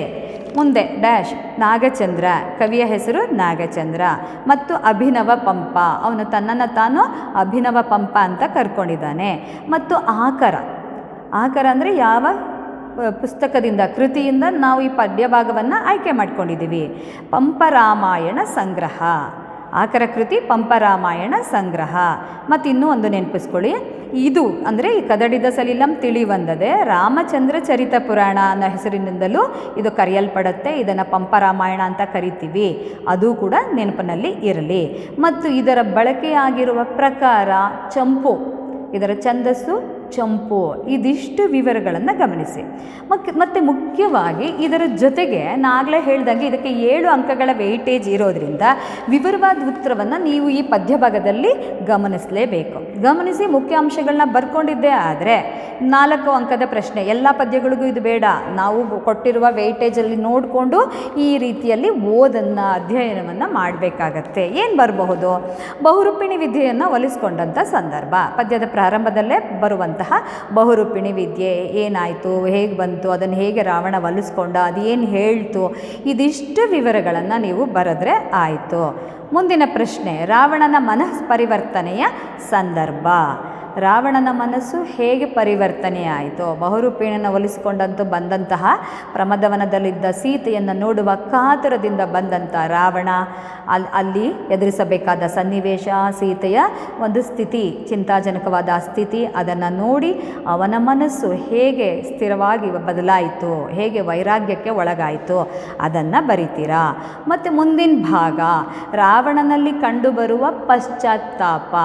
ಮುಂದೆ ಡ್ಯಾಶ್ ನಾಗಚಂದ್ರ, ಕವಿಯ ಹೆಸರು ನಾಗಚಂದ್ರ ಮತ್ತು ಅಭಿನವ ಪಂಪ. ಅವನು ತನ್ನನ್ನು ತಾನು ಅಭಿನವ ಪಂಪ ಅಂತ ಕರ್ಕೊಂಡಿದ್ದಾನೆ. ಮತ್ತು ಆಕರ. ಆಕರ ಅಂದರೆ ಯಾವ ಪುಸ್ತಕದಿಂದ, ಕೃತಿಯಿಂದ ನಾವು ಈ ಪದ್ಯ ಭಾಗವನ್ನು ಆಯ್ಕೆ ಮಾಡ್ಕೊಂಡಿದ್ದೀವಿ. ಪಂಪರಾಮಾಯಣ ಸಂಗ್ರಹ. ಆಕರ ಕೃತಿ ಪಂಪರಾಮಾಯಣ ಸಂಗ್ರಹ. ಮತ್ತು ಇನ್ನೂ ಒಂದು ನೆನಪಿಸ್ಕೊಳ್ಳಿ. ಇದು ಅಂದರೆ ಈ ಕದಡಿದ ಸಲಿಲಂ ತಿಳಿವಂದದೆ ರಾಮಚಂದ್ರ ಚರಿತ ಪುರಾಣ ಅನ್ನೋ ಹೆಸರಿನಿಂದಲೂ ಇದು ಕರೆಯಲ್ಪಡುತ್ತೆ, ಇದನ್ನು ಪಂಪರಾಮಾಯಣ ಅಂತ ಕರಿತೀವಿ. ಅದು ಕೂಡ ನೆನಪಿನಲ್ಲಿ ಇರಲಿ. ಮತ್ತು ಇದರ ಬಳಕೆಯಾಗಿರುವ ಪ್ರಕಾರ ಚಂಪು, ಇದರ ಛಂದಸ್ಸು ಚಂಪು ಇದಿಷ್ಟು ವಿವರಗಳನ್ನು ಗಮನಿಸಿ. ಮಕ್, ಮತ್ತು ಮುಖ್ಯವಾಗಿ ಇದರ ಜೊತೆಗೆ ನಾಗಲೇ ಹೇಳ್ದಂಗೆ ಇದಕ್ಕೆ ಏಳು ಅಂಕಗಳ ವೆಯ್ಟೇಜ್ ಇರೋದ್ರಿಂದ ವಿವರವಾದ ಉತ್ತರವನ್ನು ನೀವು ಈ ಪದ್ಯಭಾಗದಲ್ಲಿ ಗಮನಿಸಲೇಬೇಕು. ಗಮನಿಸಿ ಮುಖ್ಯ ಅಂಶಗಳನ್ನ ಬರ್ಕೊಂಡಿದ್ದೇ ಆದರೆ ನಾಲ್ಕು ಅಂಕದ ಪ್ರಶ್ನೆ, ಎಲ್ಲ ಪದ್ಯಗಳಿಗೂ ಇದು ಬೇಡ. ನಾವು ಕೊಟ್ಟಿರುವ ವೆಯ್ಟೇಜಲ್ಲಿ ನೋಡಿಕೊಂಡು ಈ ರೀತಿಯಲ್ಲಿ ಓದನ್ನು, ಅಧ್ಯಯನವನ್ನು ಮಾಡಬೇಕಾಗತ್ತೆ. ಏನು ಬರಬಹುದು? ಬಹುರೂಪಿಣಿ ವಿದ್ಯೆಯನ್ನು ಒಲಿಸ್ಕೊಂಡಂಥ ಸಂದರ್ಭ. ಪದ್ಯದ ಪ್ರಾರಂಭದಲ್ಲೇ ಬರುವಂತಹ ಬಹುರೂಪಿಣಿ ವಿದ್ಯೆ. ಏನಾಯಿತು? ಹೇಗೆ ಬಂತು? ಅದನ್ನು ಹೇಗೆ ರಾವಣ ಒಲಿಸ್ಕೊಂಡ ಅದು ಏನು ಹೇಳ್ತು? ಇದಿಷ್ಟು ವಿವರಗಳನ್ನು ನೀವು ಬರೆದ್ರೆ ಆಯಿತು. ಮುಂದಿನ ಪ್ರಶ್ನೆ, ರಾವಣನ ಮನಃ ಪರಿವರ್ತನೆಯ ಸಂದರ್ಭ. ರಾವಣನ ಮನಸ್ಸು ಹೇಗೆ ಪರಿವರ್ತನೆ ಆಯಿತು ಬಹುರೂಪಿಣಿಯನ್ನು ಒಲಿಸಿಕೊಂಡಂತೂ ಬಂದಂತಹ ಪ್ರಮದವನದಲ್ಲಿದ್ದ ಸೀತೆಯನ್ನು ನೋಡುವ ಕಾತರದಿಂದ ಬಂದಂಥ ರಾವಣ ಅಲ್ಲಿ ಅಲ್ಲಿ ಎದುರಿಸಬೇಕಾದ ಸನ್ನಿವೇಶ, ಸೀತೆಯ ಒಂದು ಸ್ಥಿತಿ, ಚಿಂತಾಜನಕವಾದ ಸ್ಥಿತಿ, ಅದನ್ನು ನೋಡಿ ಅವನ ಮನಸ್ಸು ಹೇಗೆ ಸ್ಥಿರವಾಗಿ ಬದಲಾಯಿತು, ಹೇಗೆ ವೈರಾಗ್ಯಕ್ಕೆ ಒಳಗಾಯಿತು, ಅದನ್ನು ಬರಿತೀರಾ? ಮತ್ತು ಮುಂದಿನ ಭಾಗ, ರಾವಣನಲ್ಲಿ ಕಂಡುಬರುವ ಪಶ್ಚಾತ್ತಾಪ.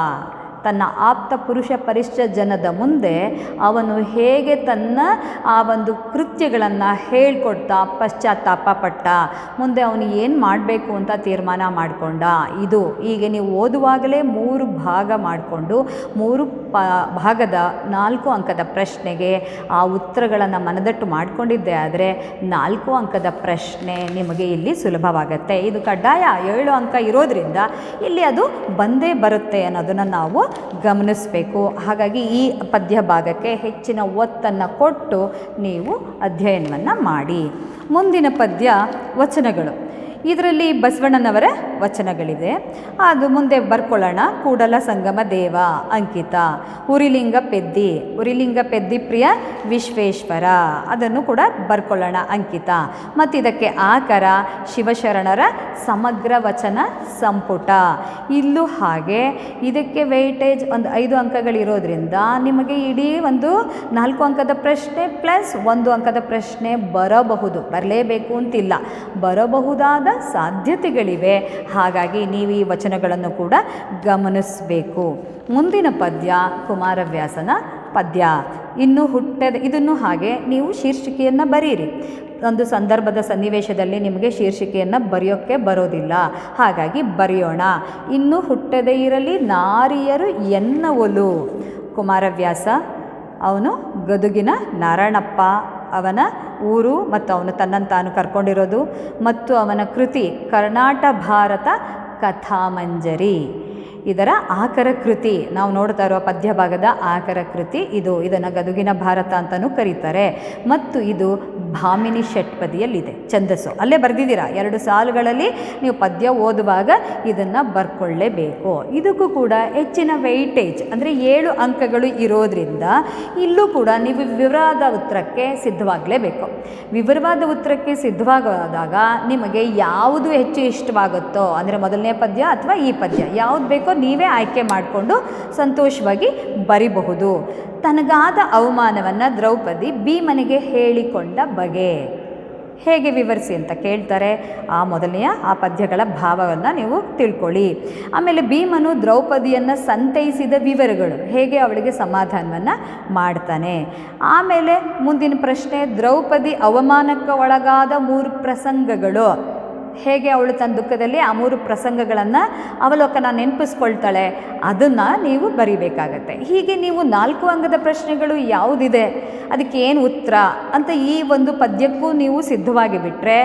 ತನ್ನ ಆಪ್ತ ಪುರುಷ ಪರಿಷ್ಠ ಜನದ ಮುಂದೆ ಅವನು ಹೇಗೆ ತನ್ನ ಆ ಒಂದು ಕೃತ್ಯಗಳನ್ನು ಹೇಳ್ಕೊಡ್ತಾ, ಪಶ್ಚಾತ್ತಾಪ ಪಟ್ಟ. ಮುಂದೆ ಅವನು ಏನು ಮಾಡಬೇಕು ಅಂತ ತೀರ್ಮಾನ ಮಾಡಿಕೊಂಡ. ಇದು ಈಗ ನೀವು ಓದುವಾಗಲೇ ಮೂರು ಭಾಗ ಮಾಡಿಕೊಂಡು, ಮೂರು ಪ, ಭಾಗದ ನಾಲ್ಕು ಅಂಕದ ಪ್ರಶ್ನೆಗೆ ಆ ಉತ್ತರಗಳನ್ನು ಮನದಟ್ಟು ಮಾಡಿಕೊಂಡಿದ್ದೆ ಆದರೆ ನಾಲ್ಕು ಅಂಕದ ಪ್ರಶ್ನೆ ನಿಮಗೆ ಇಲ್ಲಿ ಸುಲಭವಾಗತ್ತೆ. ಇದು ಕಡ್ಡಾಯ ಏಳು ಅಂಕ ಇರೋದರಿಂದ ಇಲ್ಲಿ ಅದು ಬಂದೇ ಬರುತ್ತೆ ಅನ್ನೋದನ್ನು ನಾವು ಗಮನಿಸಬೇಕು. ಹಾಗಾಗಿ ಈ ಪದ್ಯ ಭಾಗಕ್ಕೆ ಹೆಚ್ಚಿನ ಒತ್ತನ್ನು ಕೊಟ್ಟು ನೀವು ಅಧ್ಯಯನವನ್ನು ಮಾಡಿ. ಮುಂದಿನ ಪದ್ಯ ವಚನಗಳು. ಇದರಲ್ಲಿ ಬಸವಣ್ಣನವರ ವಚನಗಳಿದೆ. ಅದು ಮುಂದೆ ಬರ್ಕೊಳ್ಳೋಣ. ಕೂಡಲ ಸಂಗಮ ದೇವ, ಅಂಕಿತ. ಉರಿಲಿಂಗ ಪೆದ್ದಿ. ಉರಿಲಿಂಗ ಪೆದ್ದಿ ಪ್ರಿಯ ವಿಶ್ವೇಶ್ವರ. ಅದನ್ನು ಕೂಡ ಬರ್ಕೊಳ್ಳೋಣ, ಅಂಕಿತ. ಮತ್ತು ಇದಕ್ಕೆ ಆಕರ, ಶಿವಶರಣರ ಸಮಗ್ರ ವಚನ ಸಂಪುಟ. ಇಲ್ಲೂ ಹಾಗೆ ಇದಕ್ಕೆ ವೆಯ್ಟೇಜ್ ಒಂದು ಐದು ಅಂಕಗಳಿರೋದ್ರಿಂದ ನಿಮಗೆ ಇಡೀ ಒಂದು ನಾಲ್ಕು ಅಂಕದ ಪ್ರಶ್ನೆ ಪ್ಲಸ್ ಒಂದು ಅಂಕದ ಪ್ರಶ್ನೆ ಬರಬಹುದು. ಬರಲೇಬೇಕು ಅಂತಿಲ್ಲ. ಬರಬಹುದಾದ ಸಾಧ್ಯತೆಗಳಿವೆ. ಹಾಗಾಗಿ ನೀವು ಈ ವಚನಗಳನ್ನು ಕೂಡ ಗಮನಿಸಬೇಕು. ಮುಂದಿನ ಪದ್ಯ ಕುಮಾರವ್ಯಾಸನ ಪದ್ಯ. ಇನ್ನು ಹುಟ್ಟದ, ಇದನ್ನು ಹಾಗೆ ನೀವು ಶೀರ್ಷಿಕೆಯನ್ನು ಬರೀರಿ. ಒಂದು ಸಂದರ್ಭದ ಸನ್ನಿವೇಶದಲ್ಲಿ ನಿಮಗೆ ಶೀರ್ಷಿಕೆಯನ್ನು ಬರೆಯೋಕ್ಕೆ ಬರೋದಿಲ್ಲ. ಹಾಗಾಗಿ ಬರೆಯೋಣ. ಇನ್ನು ಹುಟ್ಟದೇ ಇರಲಿ ನಾರಿಯರು ಎನ್ನವಲು ಕುಮಾರವ್ಯಾಸ, ಅವನು ಗದುಗಿನ ನಾರಾಯಣಪ್ಪ ಅವನ ಊರು ಮತ್ತು ಅವನು ತನ್ನನ್ನು ತಾನು ಕರ್ಕೊಂಡಿರೋದು. ಮತ್ತು ಅವನ ಕೃತಿ ಕರ್ನಾಟ ಭಾರತ ಕಥಾಮಂಜರಿ. ಇದರ ಆಕರ ಕೃತಿ. ನಾವು ನೋಡ್ತಾ ಇರುವ ಪದ್ಯ ಭಾಗದ ಆಕರ ಕೃತಿ ಇದು. ಇದನ್ನು ಗದುಗಿನ ಭಾರತ ಅಂತಲೂ ಕರೀತಾರೆ. ಮತ್ತು ಇದು ಭಾಮಿನಿ ಷಟ್ಪದಿಯಲ್ಲಿದೆ. ಛಂದಸ್ಸು. ಅಲ್ಲೇ ಬರೆದಿದ್ದೀರಾ? ಎರಡು ಸಾಲುಗಳಲ್ಲಿ ನೀವು ಪದ್ಯ ಓದುವಾಗ ಇದನ್ನು ಬರ್ಕೊಳ್ಳೇಬೇಕು. ಇದಕ್ಕೂ ಕೂಡ ಹೆಚ್ಚಿನ ವೆಯ್ಟೇಜ್ ಅಂದರೆ ಏಳು ಅಂಕಗಳು ಇರೋದರಿಂದ ಇಲ್ಲೂ ಕೂಡ ನೀವು ವಿವರವಾದ ಉತ್ತರಕ್ಕೆ ಸಿದ್ಧವಾಗಲೇಬೇಕು. ವಿವರವಾದ ಉತ್ತರಕ್ಕೆ ಸಿದ್ಧವಾದಾಗ ನಿಮಗೆ ಯಾವುದು ಹೆಚ್ಚು ಇಷ್ಟವಾಗುತ್ತೋ, ಅಂದರೆ ಮೊದಲನೇ ಪದ್ಯ ಅಥವಾ ಈ ಪದ್ಯ, ಯಾವುದು ಬೇಕೋ ನೀವೇ ಆಯ್ಕೆ ಮಾಡಿಕೊಂಡು ಸಂತೋಷವಾಗಿ ಬರಿಬಹುದು. ತನಗಾದ ಅವಮಾನವನ್ನು ದ್ರೌಪದಿ ಭೀಮನಿಗೆ ಹೇಳಿಕೊಂಡ ಬಗೆ. ಹೇಗೆ ವಿವರಿಸಿ ಅಂತ ಕೇಳ್ತಾರೆ? ಆ ಮೊದಲನೆಯ ಆ ಪದ್ಯಗಳ ಭಾವವನ್ನು ನೀವು ತಿಳ್ಕೊಳ್ಳಿ. ಆಮೇಲೆ ಭೀಮನು ದ್ರೌಪದಿಯನ್ನು ಸಂತೈಸಿದ ವಿವರಗಳು, ಹೇಗೆ ಅವಳಿಗೆ ಸಮಾಧಾನವನ್ನು ಮಾಡ್ತಾನೆ. ಆಮೇಲೆ ಮುಂದಿನ ಪ್ರಶ್ನೆ, ದ್ರೌಪದಿ ಅವಮಾನಕ್ಕೆ ಒಳಗಾದ ಮೂರು ಪ್ರಸಂಗಗಳು. ಹೇಗೆ ಅವಳು ತನ್ನ ದುಃಖದಲ್ಲಿ ಆ ಮೂರು ಪ್ರಸಂಗಗಳನ್ನು ಅವಲೋಕನ ನೆನಪಿಸ್ಕೊಳ್ತಾಳೆ, ಅದನ್ನು ನೀವು ಬರೀಬೇಕಾಗತ್ತೆ. ಹೀಗೆ ನೀವು ನಾಲ್ಕು ಅಂಗದ ಪ್ರಶ್ನೆಗಳು ಯಾವುದಿದೆ, ಅದಕ್ಕೆ ಏನು ಉತ್ತರ ಅಂತ ಈ ಒಂದು ಪದ್ಯಕ್ಕೂ ನೀವು ಸಿದ್ಧವಾಗಿ ಬಿಟ್ಟರೆ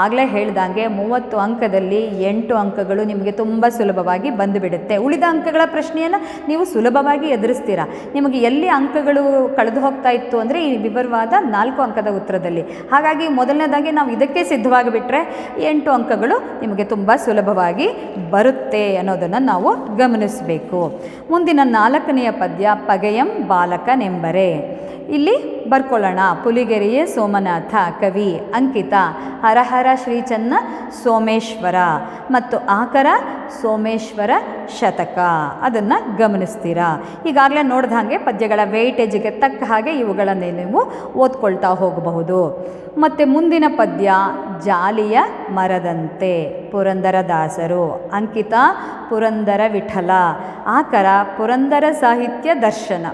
ಆಗಲೇ ಹೇಳ್ದಂಗೆ ಮೂವತ್ತು ಅಂಕದಲ್ಲಿ ಎಂಟು ಅಂಕಗಳು ನಿಮಗೆ ತುಂಬ ಸುಲಭವಾಗಿ ಬಂದುಬಿಡುತ್ತೆ. ಉಳಿದ ಅಂಕಗಳ ಪ್ರಶ್ನೆಯನ್ನು ನೀವು ಸುಲಭವಾಗಿ ಎದುರಿಸ್ತೀರಾ? ನಿಮಗೆ ಎಲ್ಲಿ ಅಂಕಗಳು ಕಳೆದು ಹೋಗ್ತಾ ಇತ್ತು ಅಂದರೆ ಈ ವಿವರವಾದ ನಾಲ್ಕು ಅಂಕದ ಉತ್ತರದಲ್ಲಿ. ಹಾಗಾಗಿ ಮೊದಲನೇದಾಗಿ ನಾವು ಇದಕ್ಕೆ ಸಿದ್ಧವಾಗಿ ಬಿಟ್ಟರೆ ಎಂಟು ಅಂಕಗಳು ನಿಮಗೆ ತುಂಬ ಸುಲಭವಾಗಿ ಬರುತ್ತೆ ಅನ್ನೋದನ್ನು ನಾವು ಗಮನಿಸಬೇಕು. ಮುಂದಿನ ನಾಲ್ಕನೆಯ ಪದ್ಯ, ಪಗೆಯಂ ಬಾಲಕನೆಂಬರೆ. ಇಲ್ಲಿ ಬರ್ಕೊಳ್ಳೋಣ. ಪುಲಿಗೆರೆಯ ಸೋಮನಾಥ, ಕವಿ ಅಂಕಿತ, ಹರಹರ ಶ್ರೀಚನ್ನ ಸೋಮೇಶ್ವರ ಮತ್ತು ಆಕರ ಸೋಮೇಶ್ವರ ಶತಕ. ಅದನ್ನು ಗಮನಿಸ್ತೀರಾ? ಈಗಾಗಲೇ ನೋಡ್ದ ಹಾಗೆ ಪದ್ಯಗಳ ವೆಯ್ಟೇಜಿಗೆ ತಕ್ಕ ಹಾಗೆ ಇವುಗಳನ್ನೇ ನೀವು ಓದ್ಕೊಳ್ತಾ ಹೋಗಬಹುದು. ಮತ್ತು ಮುಂದಿನ ಪದ್ಯ, ಜಾಲಿಯ ಮರದಂತೆ. ಪುರಂದರದಾಸರು ಅಂಕಿತ ಪುರಂದರ ವಿಠಲ. ಆಕರ ಪುರಂದರ ಸಾಹಿತ್ಯ ದರ್ಶನ.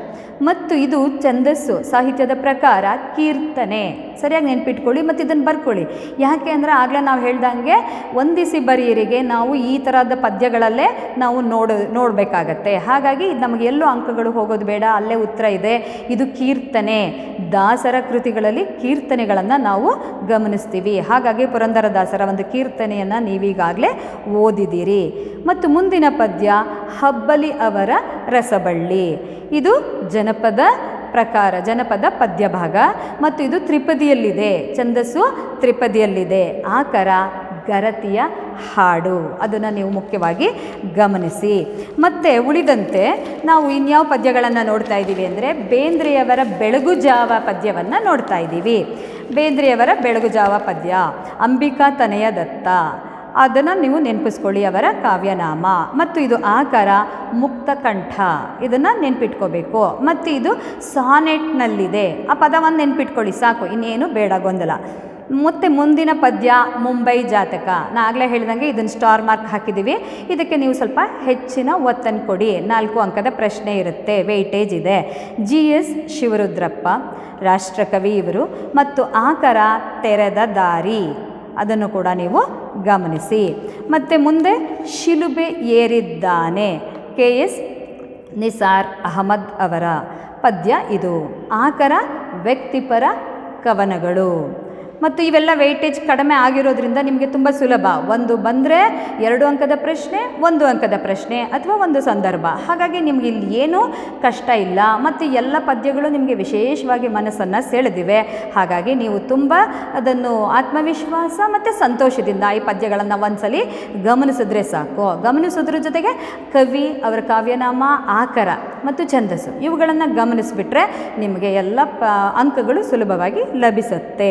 ಮತ್ತು ಇದು ಛಂದಸ್ಸು, ಸಾಹಿತ್ಯದ ಪ್ರಕಾರ ಕೀರ್ತನೆ. ಸರಿಯಾಗಿ ನೆನ್ಪಿಟ್ಕೊಳ್ಳಿ ಮತ್ತು ಇದನ್ನು ಬರ್ಕೊಳ್ಳಿ. ಯಾಕೆ ಅಂದರೆ ಆಗಲೇ ನಾವು ಹೇಳ್ದಂಗೆ ಒಂದಿಸಿ ಬರೀರಿಗೆ ನಾವು ಈ ಥರದ ಪದ್ಯಗಳಲ್ಲೇ ನಾವು ನೋಡ, ನೋಡಬೇಕಾಗತ್ತೆ. ಹಾಗಾಗಿ ನಮಗೆ ಎಲ್ಲೂ ಅಂಕಗಳು ಹೋಗೋದು ಬೇಡ, ಅಲ್ಲೇ ಉತ್ತರ ಇದೆ. ಇದು ಕೀರ್ತನೆ. ದಾಸರ ಕೃತಿಗಳಲ್ಲಿ ಕೀರ್ತನೆಗಳನ್ನು ನಾವು ಗಮನಿಸ್ತೀವಿ. ಹಾಗಾಗಿ ಪುರಂದರದಾಸರ ಒಂದು ಕೀರ್ತನೆಯನ್ನು ನೀವೀಗಾಗಲೇ ಓದಿದ್ದೀರಿ ಮತ್ತು ಮುಂದಿನ ಪದ್ಯ ಹಬ್ಬಲಿ ಅವರ ರಸಬಳ್ಳಿ. ಇದು ಜನಪದ ಪ್ರಕಾರ, ಜನಪದ ಪದ್ಯ ಭಾಗ ಮತ್ತು ಇದು ತ್ರಿಪದಿಯಲ್ಲಿದೆ. ಛಂದಸ್ಸು ತ್ರಿಪದಿಯಲ್ಲಿದೆ. ಆಕರ ಗರತಿಯ ಹಾಡು. ಅದನ್ನು ನೀವು ಮುಖ್ಯವಾಗಿ ಗಮನಿಸಿ. ಮತ್ತು ಉಳಿದಂತೆ ನಾವು ಇನ್ಯಾವ ಪದ್ಯಗಳನ್ನು ನೋಡ್ತಾ ಇದ್ದೀವಿ ಅಂದರೆ ಬೇಂದ್ರೆಯವರ ಬೆಳಗುಜಾವ ಪದ್ಯವನ್ನು ನೋಡ್ತಾ ಇದ್ದೀವಿ. ಬೇಂದ್ರೆಯವರ ಬೆಳಗುಜಾವ ಪದ್ಯ, ಅಂಬಿಕಾ ತನೆಯ ದತ್ತ. ಅದನ್ನು ನೀವು ನೆನಪಿಸ್ಕೊಳ್ಳಿ ಅವರ ಕಾವ್ಯನಾಮ. ಮತ್ತು ಇದು ಆಕಾರ ಮುಕ್ತಕಂಠ ಇದನ್ನು ನೆನ್ಪಿಟ್ಕೋಬೇಕು. ಮತ್ತು ಇದು ಸಾನೆಟ್ನಲ್ಲಿದೆ. ಆ ಪದವನ್ನು ನೆನ್ಪಿಟ್ಕೊಳ್ಳಿ, ಸಾಕು. ಇನ್ನೇನು ಬೇಡ ಗೊಂದಲ. ಮತ್ತು ಮುಂದಿನ ಪದ್ಯ, ಮುಂಬೈ ಜಾತಕ. ನಾ ಆಗಲೇ ಹೇಳಿದಂಗೆ ಇದನ್ನು ಸ್ಟಾರ್ ಮಾರ್ಕ್ ಹಾಕಿದ್ದೀವಿ ಇದಕ್ಕೆ ನೀವು ಸ್ವಲ್ಪ ಹೆಚ್ಚಿನ ಒತ್ತನ್ನು ಕೊಡಿ. ನಾಲ್ಕು ಅಂಕದ ಪ್ರಶ್ನೆ ಇರುತ್ತೆ. ವೆಯ್ಟೇಜ್ ಇದೆ. ಜಿ ಎಸ್ ಶಿವರುದ್ರಪ್ಪ, ರಾಷ್ಟ್ರಕವಿ ಇವರು, ಮತ್ತು ಆಕರ ತೆರೆದ ದಾರಿ. ಅದನ್ನು ಕೂಡ ನೀವು ಗಮನಿಸಿ. ಮತ್ತು ಮುಂದೆ ಶಿಲುಬೆ ಏರಿದ್ದಾನೆ. ಕೆ ಎಸ್ ನಿಸಾರ್ ಅಹಮದ್ ಅವರ ಪದ್ಯ ಇದು. ಆಕರ ವ್ಯಕ್ತಿಪರ ಕವನಗಳು. ಮತ್ತು ಇವೆಲ್ಲ ವೆಯ್ಟೇಜ್ ಕಡಿಮೆ ಆಗಿರೋದ್ರಿಂದ ನಿಮಗೆ ತುಂಬ ಸುಲಭ. ಒಂದು ಬಂದರೆ ಎರಡು ಅಂಕದ ಪ್ರಶ್ನೆ, ಒಂದು ಅಂಕದ ಪ್ರಶ್ನೆ ಅಥವಾ ಒಂದು ಸಂದರ್ಭ. ಹಾಗಾಗಿ ನಿಮಗೆ ಇಲ್ಲಿ ಏನೂ ಕಷ್ಟ ಇಲ್ಲ. ಮತ್ತು ಎಲ್ಲ ಪದ್ಯಗಳು ನಿಮಗೆ ವಿಶೇಷವಾಗಿ ಮನಸ್ಸನ್ನು ಸೆಳೆದಿವೆ. ಹಾಗಾಗಿ ನೀವು ತುಂಬ ಅದನ್ನು ಆತ್ಮವಿಶ್ವಾಸ ಮತ್ತು ಸಂತೋಷದಿಂದ ಈ ಪದ್ಯಗಳನ್ನು ಒಂದ್ಸಲಿ ಗಮನಿಸಿದ್ರೆ ಸಾಕು. ಗಮನಿಸೋದ್ರ ಜೊತೆಗೆ ಕವಿ, ಅವರ ಕಾವ್ಯನಾಮ, ಆಕರ. ಮತ್ತು ಛಂದಸ್ಸು. ಇವುಗಳನ್ನು ಗಮನಿಸಿಬಿಟ್ರೆ ನಿಮಗೆ ಎಲ್ಲ ಪ, ಅಂಕಗಳು ಸುಲಭವಾಗಿ ಲಭಿಸುತ್ತೆ.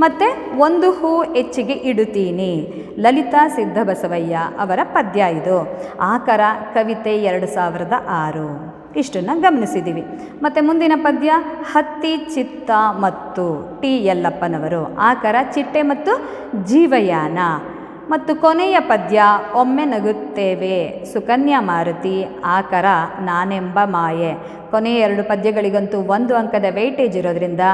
ಮತ್ತು ಒಂದು ಹೂ ಹೆಚ್ಚಿಗೆ ಇಡುತ್ತೀನಿ. ಲಲಿತಾ ಸಿದ್ಧಬಸವಯ್ಯ ಅವರ ಪದ್ಯ ಇದು. ಆಕರ ಕವಿತೆ ಎರಡು ಸಾವಿರದ ಆರು. ಇಷ್ಟನ್ನು ಗಮನಿಸಿದ್ದೀವಿ. ಮತ್ತು ಮುಂದಿನ ಪದ್ಯ, ಹತ್ತಿ, ಚಿತ್ತ ಮತ್ತು ಟಿ ಯಲ್ಲಪ್ಪನವರು. ಆಕರ, ಚಿಟ್ಟೆ ಮತ್ತು ಜೀವಯಾನ. ಮತ್ತು ಕೊನೆಯ ಪದ್ಯ ಒಮ್ಮೆ ನಗುತ್ತೇವೆ. ಸುಕನ್ಯಾ ಮಾರುತಿ ಆಕರ ನಾನೆಂಬ ಮಾಯೆ. ಕೊನೆಯ ಎರಡು ಪದ್ಯಗಳಿಗಂತೂ ಒಂದು ಅಂಕದ ವೇಟೇಜ್ ಇರೋದ್ರಿಂದ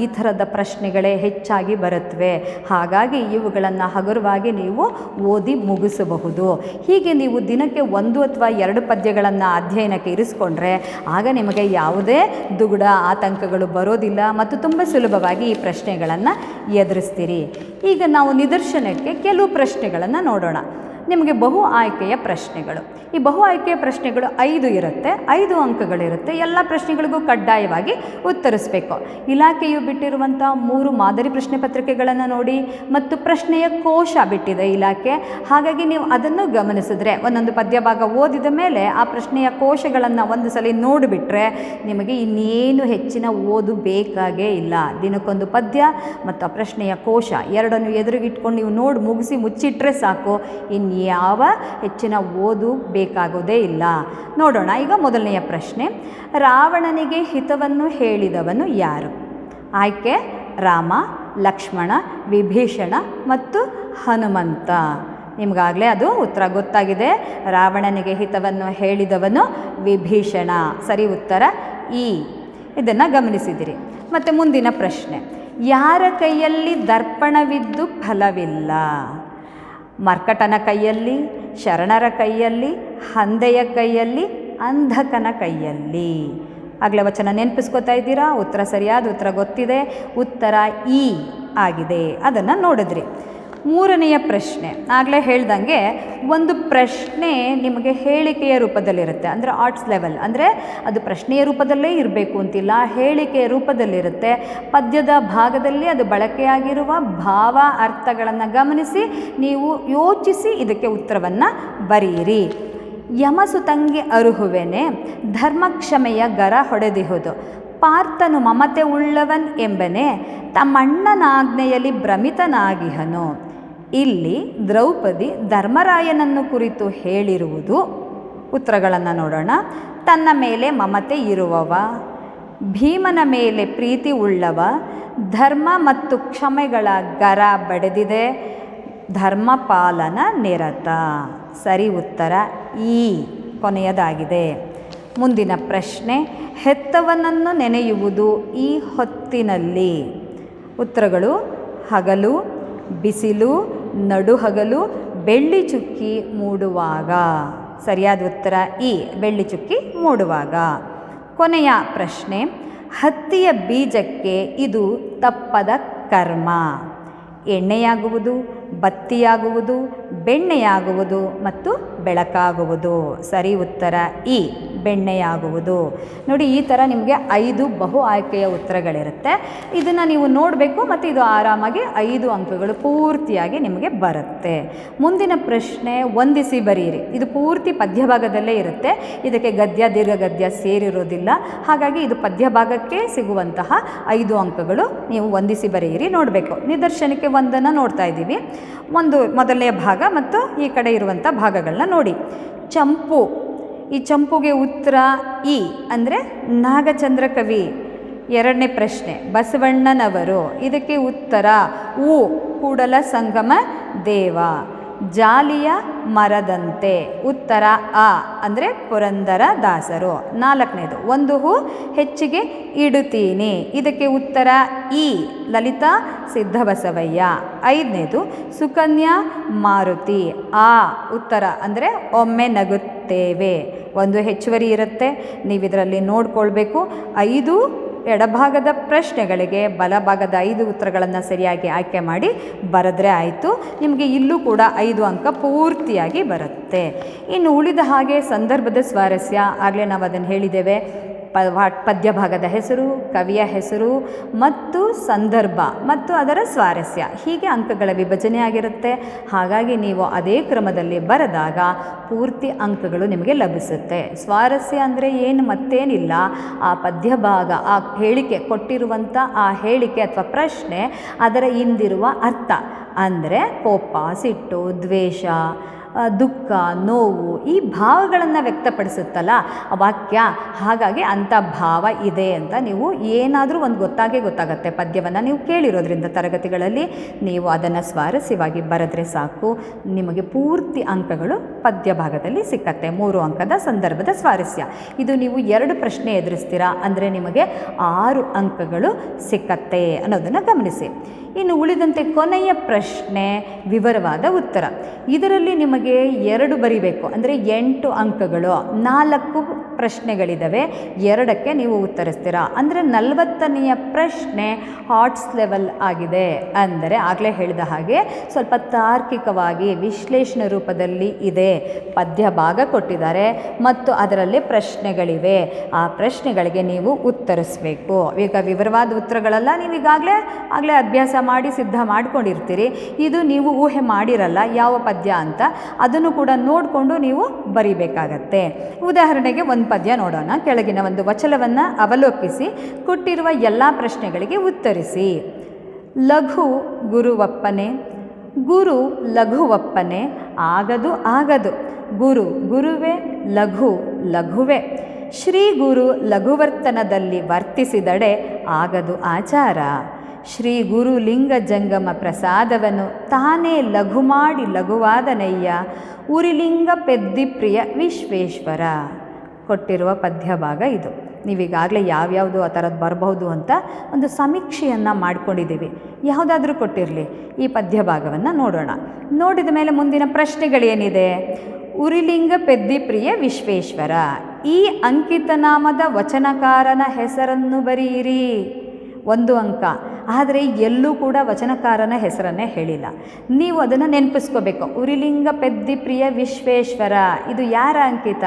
ಈ ಥರದ ಪ್ರಶ್ನೆಗಳೇ ಹೆಚ್ಚಾಗಿ ಬರುತ್ತವೆ ಹಾಗಾಗಿ ಇವುಗಳನ್ನು ಹಗುರವಾಗಿ ನೀವು ಓದಿ ಮುಗಿಸಬಹುದು. ಹೀಗೆ ನೀವು ದಿನಕ್ಕೆ ಒಂದು ಅಥವಾ ಎರಡು ಪದ್ಯಗಳನ್ನು ಅಧ್ಯಯನಕ್ಕೆ ಇರಿಸ್ಕೊಂಡ್ರೆ ಆಗ ನಿಮಗೆ ಯಾವುದೇ ದುಗುಡ ಆತಂಕಗಳು ಬರೋದಿಲ್ಲ ಮತ್ತು ತುಂಬ ಸುಲಭವಾಗಿ ಈ ಪ್ರಶ್ನೆಗಳನ್ನು ಎದುರಿಸ್ತೀರಿ. ಈಗ ನಾವು ನಿದರ್ಶನಕ್ಕೆ ಕೆಲವು ಪ್ರಶ್ನೆಗಳನ್ನು ನೋಡೋಣ. ನಿಮಗೆ ಬಹು ಆಯ್ಕೆಯ ಪ್ರಶ್ನೆಗಳು. ಈ ಬಹು ಆಯ್ಕೆಯ ಪ್ರಶ್ನೆಗಳು ಐದು ಇರುತ್ತೆ, ಐದು ಅಂಕಗಳಿರುತ್ತೆ. ಎಲ್ಲ ಪ್ರಶ್ನೆಗಳಿಗೂ ಕಡ್ಡಾಯವಾಗಿ ಉತ್ತರಿಸಬೇಕು. ಇಲಾಖೆಯು ಬಿಟ್ಟಿರುವಂಥ ಮೂರು ಮಾದರಿ ಪ್ರಶ್ನೆ ಪತ್ರಿಕೆಗಳನ್ನು ನೋಡಿ ಮತ್ತು ಪ್ರಶ್ನೆಯ ಕೋಶ ಬಿಟ್ಟಿದೆ ಇಲಾಖೆ. ಹಾಗಾಗಿ ನೀವು ಅದನ್ನು ಗಮನಿಸಿದ್ರೆ, ಒಂದೊಂದು ಪದ್ಯಭಾಗ ಓದಿದ ಮೇಲೆ ಆ ಪ್ರಶ್ನೆಯ ಕೋಶಗಳನ್ನು ಒಂದು ಸಲ ನೋಡಿಬಿಟ್ರೆ ನಿಮಗೆ ಇನ್ನೇನು ಹೆಚ್ಚಿನ ಓದು ಬೇಕಾಗೇ ಇಲ್ಲ. ದಿನಕ್ಕೊಂದು ಪದ್ಯ ಮತ್ತು ಆ ಪ್ರಶ್ನೆಯ ಕೋಶ ಎರಡನ್ನು ಎದುರಿಗಿಟ್ಕೊಂಡು ನೀವು ನೋಡಿ ಮುಗಿಸಿ ಮುಚ್ಚಿಟ್ರೆ ಸಾಕು. ಇನ್ಯಾವ ಹೆಚ್ಚಿನ ಓದು ಬೇಕಾಗೋದೇ ಇಲ್ಲ. ನೋಡೋಣ ಈಗ ಮೊದಲನೆಯ ಪ್ರಶ್ನೆ. ರಾವಣನಿಗೆ ಹಿತವನ್ನು ಹೇಳಿದವನು ಯಾರು? ಆಯ್ಕೆ ರಾಮ, ಲಕ್ಷ್ಮಣ, ವಿಭೀಷಣ ಮತ್ತು ಹನುಮಂತ. ನಿಮಗಾಗಲೇ ಅದು ಉತ್ತರ ಗೊತ್ತಾಗಿದೆ. ರಾವಣನಿಗೆ ಹಿತವನ್ನು ಹೇಳಿದವನು ವಿಭೀಷಣ. ಸರಿ, ಉತ್ತರ ಈ. ಇದನ್ನು ಗಮನಿಸಿದಿರಿ. ಮತ್ತು ಮುಂದಿನ ಪ್ರಶ್ನೆ. ಯಾರ ಕೈಯಲ್ಲಿ ದರ್ಪಣವಿದ್ದು ಫಲವಿಲ್ಲ? ಮರ್ಕಟನ ಕೈಯಲ್ಲಿ, ಶರಣರ ಕೈಯಲ್ಲಿ, ಹಂದೆಯ ಕೈಯಲ್ಲಿ, ಅಂಧಕನ ಕೈಯಲ್ಲಿ. ಆಗಲೇ ವಚನ ನೆನಪಿಸ್ಕೋತಾ ಇದ್ದೀರಾ? ಉತ್ತರ ಸರಿಯಾದ ಉತ್ತರ ಗೊತ್ತಿದೆ. ಉತ್ತರ ಈ ಆಗಿದೆ. ಅದನ್ನು ನೋಡಿದ್ರಿ. ಮೂರನೆಯ ಪ್ರಶ್ನೆ. ಆಗಲೇ ಹೇಳ್ದಂಗೆ ಒಂದು ಪ್ರಶ್ನೆ ನಿಮಗೆ ಹೇಳಿಕೆಯ ರೂಪದಲ್ಲಿರುತ್ತೆ. ಅಂದರೆ ಆರ್ಟ್ಸ್ ಲೆವೆಲ್ ಅಂದರೆ ಅದು ಪ್ರಶ್ನೆಯ ರೂಪದಲ್ಲೇ ಇರಬೇಕು ಅಂತಿಲ್ಲ. ಹೇಳಿಕೆಯ ರೂಪದಲ್ಲಿರುತ್ತೆ. ಪದ್ಯದ ಭಾಗದಲ್ಲಿ ಅದು ಬಳಕೆಯಾಗಿರುವ ಭಾವ ಅರ್ಥಗಳನ್ನು ಗಮನಿಸಿ, ನೀವು ಯೋಚಿಸಿ ಇದಕ್ಕೆ ಉತ್ತರವನ್ನು ಬರೆಯಿರಿ ಯಮಸುತಂಗಿ ಅರುಹುವೆನೆ, ಧರ್ಮಕ್ಷಮೆಯ ಗರ ಹೊಡೆದಿಹುದು. ಪಾರ್ಥನು ಮಮತೆ ಉಳ್ಳವನ್ ಎಂಬನೆ, ತಮ್ಮಣ್ಣನಾಜ್ಞೆಯಲ್ಲಿ ಭ್ರಮಿತನಾಗಿಹನು. ಇಲ್ಲಿ ದ್ರೌಪದಿ ಧರ್ಮರಾಯನನ್ನು ಕುರಿತು ಹೇಳಿರುವುದು. ಉತ್ತರಗಳನ್ನು ನೋಡೋಣ. ತನ್ನ ಮೇಲೆ ಮಮತೆ ಇರುವವ, ಭೀಮನ ಮೇಲೆ ಪ್ರೀತಿ ಉಳ್ಳವ, ಧರ್ಮ ಮತ್ತು ಕ್ಷಮೆಗಳ ಗರ ಬಡೆದಿದೆ ಧರ್ಮಪಾಲನ ನಿರತ. ಸರಿ ಉತ್ತರ ಈ ಕೊನೆಯದಾಗಿದೆ. ಮುಂದಿನ ಪ್ರಶ್ನೆ, ಹೆತ್ತವನನ್ನು ನೆನೆಯುವುದು ಈ ಹೊತ್ತಿನಲ್ಲಿ. ಉತ್ತರಗಳು, ಹಗಲು, ಬಿಸಿಲು ನಡುಹಗಲು ಬೆಳ್ಳಿ ಚುಕ್ಕಿ ಮೂಡುವಾಗ. ಸರಿಯಾದ ಉತ್ತರ ಈ ಬೆಳ್ಳಿ ಚುಕ್ಕಿ ಮೂಡುವಾಗ. ಕೊನೆಯ ಪ್ರಶ್ನೆ, ಹತ್ತಿಯ ಬೀಜಕ್ಕೆ ಇದು ತಪ್ಪದ ಕರ್ಮ. ಎಣ್ಣೆಯಾಗುವುದು ಬತ್ತಿಯಾಗುವುದು, ಬೆಣ್ಣೆಯಾಗುವುದು ಮತ್ತು ಬೆಳಕಾಗುವುದು. ಸರಿ ಉತ್ತರ ಇ, ಬೆಣ್ಣೆಯಾಗುವುದು. ನೋಡಿ, ಈ ಥರ ನಿಮಗೆ ಐದು ಬಹು ಆಯ್ಕೆಯ ಉತ್ತರಗಳಿರುತ್ತೆ. ಇದನ್ನು ನೀವು ನೋಡಬೇಕು ಮತ್ತು ಇದು ಆರಾಮಾಗಿ ಐದು ಅಂಕಗಳು ಪೂರ್ತಿಯಾಗಿ ನಿಮಗೆ ಬರುತ್ತೆ. ಮುಂದಿನ ಪ್ರಶ್ನೆ ಒಂದಿಸಿ ಬರೆಯಿರಿ ಇದು ಪೂರ್ತಿ ಪದ್ಯಭಾಗದಲ್ಲೇ ಇರುತ್ತೆ. ಇದಕ್ಕೆ ಗದ್ಯ ದೀರ್ಘ ಗದ್ಯ ಸೇರಿರೋದಿಲ್ಲ. ಹಾಗಾಗಿ ಇದು ಪದ್ಯಭಾಗಕ್ಕೆ ಸಿಗುವಂತಹ ಐದು ಅಂಕಗಳು ನೀವು ಒಂದಿಸಿ ಬರೆಯಿರಿ ನೋಡಬೇಕು. ನಿದರ್ಶನಕ್ಕೆ ಒಂದನ್ನು ನೋಡ್ತಾ ಇದ್ದೀವಿ. ಒಂದು ಮೊದಲನೆಯ ಭಾಗ ಮತ್ತು ಈ ಕಡೆ ಇರುವಂಥ ಭಾಗಗಳನ್ನ ನೋಡಿ. ಚಂಪು. ಈ ಚಂಪುಗೆ ಉತ್ತರ ಇ ಅಂದರೆ ನಾಗಚಂದ್ರ ಕವಿ ಎರಡನೇ ಪ್ರಶ್ನೆ, ಬಸವಣ್ಣನವರು. ಇದಕ್ಕೆ ಉತ್ತರ ಉ, ಕೂಡಲ ಸಂಗಮ, ದೇವ. ಜಾಲಿಯ ಮರದಂತೆ. ಉತ್ತರ ಅ, ಅಂದರೆ ಪುರಂದರ ದಾಸರು. ನಾಲ್ಕನೇದು, ಒಂದು ಹೂ ಹೆಚ್ಚಿಗೆ ಇಡುತ್ತೀನಿ. ಇದಕ್ಕೆ ಉತ್ತರ ಇ, ಲಲಿತಾ ಸಿದ್ಧಬಸವಯ್ಯ. ಐದನೇದು, ಸುಕನ್ಯಾ ಮಾರುತಿ. ಆ, ಉತ್ತರ ಅಂದರೆ ಒಮ್ಮೆ ನಗುತ್ತೇವೆ. ಒಂದು ಹೆಚ್ಚುವರಿ ಇರುತ್ತೆ. ನೀವು ಇದರಲ್ಲಿ ನೋಡ್ಕೊಳ್ಬೇಕು. ಐದು ಎಡಭಾಗದ ಪ್ರಶ್ನೆಗಳಿಗೆ ಬಲಭಾಗದ ಐದು ಉತ್ತರಗಳನ್ನು ಸರಿಯಾಗಿ ಆಯ್ಕೆ ಮಾಡಿ ಬರೆದ್ರೆ ಆಯಿತು. ನಿಮಗೆ ಇಲ್ಲೂ ಕೂಡ ಐದು ಅಂಕ ಪೂರ್ತಿಯಾಗಿ ಬರುತ್ತೆ. ಇನ್ನು ಉಳಿದ ಹಾಗೆ ಸಂದರ್ಭದ ಸ್ವಾರಸ್ಯ ಆಗಲೇ ನಾವು ಅದನ್ನು ಹೇಳಿದ್ದೇವೆ. ಪ ಪದ್ಯ ಭಾಗದ ಹೆಸರು, ಕವಿಯ ಹೆಸರು ಮತ್ತು ಸಂದರ್ಭ ಮತ್ತು ಅದರ ಸ್ವಾರಸ್ಯ. ಹೀಗೆ ಅಂಕಗಳ ವಿಭಜನೆ ಆಗಿರುತ್ತೆ. ಹಾಗಾಗಿ ನೀವು ಅದೇ ಕ್ರಮದಲ್ಲಿ ಬರೆದಾಗ ಪೂರ್ತಿ ಅಂಕಗಳು ನಿಮಗೆ ಲಭಿಸುತ್ತೆ. ಸ್ವಾರಸ್ಯ ಅಂದರೆ ಏನು ಮತ್ತೇನಿಲ್ಲ. ಆ ಪದ್ಯ ಭಾಗ ಆ ಹೇಳಿಕೆ ಕೊಟ್ಟಿರುವಂಥ ಆ ಹೇಳಿಕೆ ಅಥವಾ ಪ್ರಶ್ನೆ ಅದರ ಹಿಂದಿರುವ ಅರ್ಥ. ಅಂದರೆ ಕೋಪ, ಸಿಟ್ಟು, ದ್ವೇಷ ದುಃಖ, ನೋವು ಈ ಭಾವಗಳನ್ನು ವ್ಯಕ್ತಪಡಿಸುತ್ತಲ್ಲ? ವಾಕ್ಯ ಹಾಗಾಗಿ ಅಂಥ ಭಾವ ಇದೆ ಅಂತ ನೀವು ಏನಾದರೂ ಒಂದು ಗೊತ್ತಾಗೇ ಗೊತ್ತಾಗುತ್ತೆ ಪದ್ಯವನ್ನು ನೀವು ಕೇಳಿರೋದ್ರಿಂದ ತರಗತಿಗಳಲ್ಲಿ. ನೀವು ಅದನ್ನು ಸ್ವಾರಸ್ಯವಾಗಿ ಬರೆದ್ರೆ ಸಾಕು. ನಿಮಗೆ ಪೂರ್ತಿ ಅಂಕಗಳು ಪದ್ಯ ಭಾಗದಲ್ಲಿ ಸಿಕ್ಕತ್ತೆ. ಮೂರು ಅಂಕದ ಸಂದರ್ಭದ ಸ್ವಾರಸ್ಯ. ಇದು ನೀವು ಎರಡು ಪ್ರಶ್ನೆ ಎದುರಿಸ್ತೀರಾ? ಅಂದರೆ ನಿಮಗೆ ಆರು ಅಂಕಗಳು ಸಿಕ್ಕತ್ತೆ ಅನ್ನೋದನ್ನು ಗಮನಿಸಿ. ಇನ್ನು ಉಳಿದಂತೆ ಕೊನೆಯ ಪ್ರಶ್ನೆ ವಿವರವಾದ ಉತ್ತರ. ಇದರಲ್ಲಿ ನಿಮಗೆ ಎರಡು ಬರಿಬೇಕು. ಅಂದರೆ ಎಂಟು ಅಂಕಗಳು. ನಾಲ್ಕು ಪ್ರಶ್ನೆಗಳಿದ್ದಾವೆ ಎರಡಕ್ಕೆ ನೀವು ಉತ್ತರಿಸ್ತೀರಾ? ಅಂದರೆ ನಲವತ್ತನೆಯ ಪ್ರಶ್ನೆ ಹಾಟ್ಸ್ ಲೆವೆಲ್ ಆಗಿದೆ ಅಂದರೆ ಆಗಲೇ ಹೇಳಿದ ಹಾಗೆ ಸ್ವಲ್ಪ ತಾರ್ಕಿಕವಾಗಿ ವಿಶ್ಲೇಷಣೆ ರೂಪದಲ್ಲಿ ಇದೆ. ಪದ್ಯ ಭಾಗ ಕೊಟ್ಟಿದ್ದಾರೆ. ಮತ್ತು ಅದರಲ್ಲಿ ಪ್ರಶ್ನೆಗಳಿವೆ. ಆ ಪ್ರಶ್ನೆಗಳಿಗೆ ನೀವು ಉತ್ತರಿಸಬೇಕು. ಈಗ ವಿವರವಾದ ಉತ್ತರಗಳೆಲ್ಲ. ನೀವು ಈಗಾಗಲೇ, ಆಗಲೇ ಅಭ್ಯಾಸ ಮಾಡಿ, ಸಿದ್ಧ ಮಾಡ್ಕೊಂಡಿರ್ತೀರಿ. ಇದು ನೀವು ಊಹೆ ಮಾಡಿರಲ್ಲ. ಯಾವ ಪದ್ಯ ಅಂತ. ಅದನ್ನು ಕೂಡ ನೋಡಿಕೊಂಡು ನೀವು ಬರಿಬೇಕಾಗತ್ತೆ. ಉದಾಹರಣೆಗೆ ಒಂದು ಪದ್ಯ ನೋಡೋಣ. ಕೆಳಗಿನ ಒಂದು ವಚನವನ್ನು ಅವಲೋಕಿಸಿ, ಕೊಟ್ಟಿರುವ ಎಲ್ಲ ಪ್ರಶ್ನೆಗಳಿಗೆ ಉತ್ತರಿಸಿ. ಲಘು ಗುರುವಪ್ಪನೆ, ಗುರು ಲಘುವಪ್ಪನೆ, ಆಗದು ಆಗದು. ಗುರು ಗುರುವೇ, ಲಘು ಲಘುವೆ. ಶ್ರೀ ಗುರು ಲಘುವರ್ತನದಲ್ಲಿ ವರ್ತಿಸಿದಡೆ ಆಗದು ಆಚಾರ. ಶ್ರೀ ಗುರು ಲಿಂಗ ಜಂಗಮ ಪ್ರಸಾದವನ್ನು ತಾನೇ ಲಘು ಮಾಡಿ ಲಘುವಾದನಯ್ಯ ಉರಿಲಿಂಗ ಪೆದ್ದಿಪ್ರಿಯ ವಿಶ್ವೇಶ್ವರ. ಕೊಟ್ಟಿರುವ ಪದ್ಯ ಭಾಗ ಇದು. ನೀವೀಗಾಗಲೇ ಯಾವ್ಯಾವುದು ಆ ಥರದ್ದು ಬರಬಹುದು ಅಂತ ಒಂದು ಸಮೀಕ್ಷೆಯನ್ನು ಮಾಡಿಕೊಂಡಿದ್ದೀವಿ. ಯಾವುದಾದ್ರೂ ಕೊಟ್ಟಿರಲಿ, ಈ ಪದ್ಯ ಭಾಗವನ್ನು ನೋಡೋಣ. ನೋಡಿದ ಮೇಲೆ ಮುಂದಿನ ಪ್ರಶ್ನೆಗಳೇನಿದೆ? ಉರಿಲಿಂಗ ಪೆದ್ದಿಪ್ರಿಯ ವಿಶ್ವೇಶ್ವರ, ಈ ಅಂಕಿತನಾಮದ ವಚನಕಾರನ ಹೆಸರನ್ನು ಬರೆಯಿರಿ. ಒಂದು ಅಂಕ. ಆದರೆ ಎಲ್ಲೂ ಕೂಡ ವಚನಕಾರನ ಹೆಸರನ್ನೇ ಹೇಳಿಲ್ಲ. ನೀವು ಅದನ್ನು ನೆನಪಿಸ್ಕೋಬೇಕು. ಉರಿಲಿಂಗ ಪೆದ್ದಿ ಪ್ರಿಯ ವಿಶ್ವೇಶ್ವರ, ಇದು ಯಾರ ಅಂಕಿತ?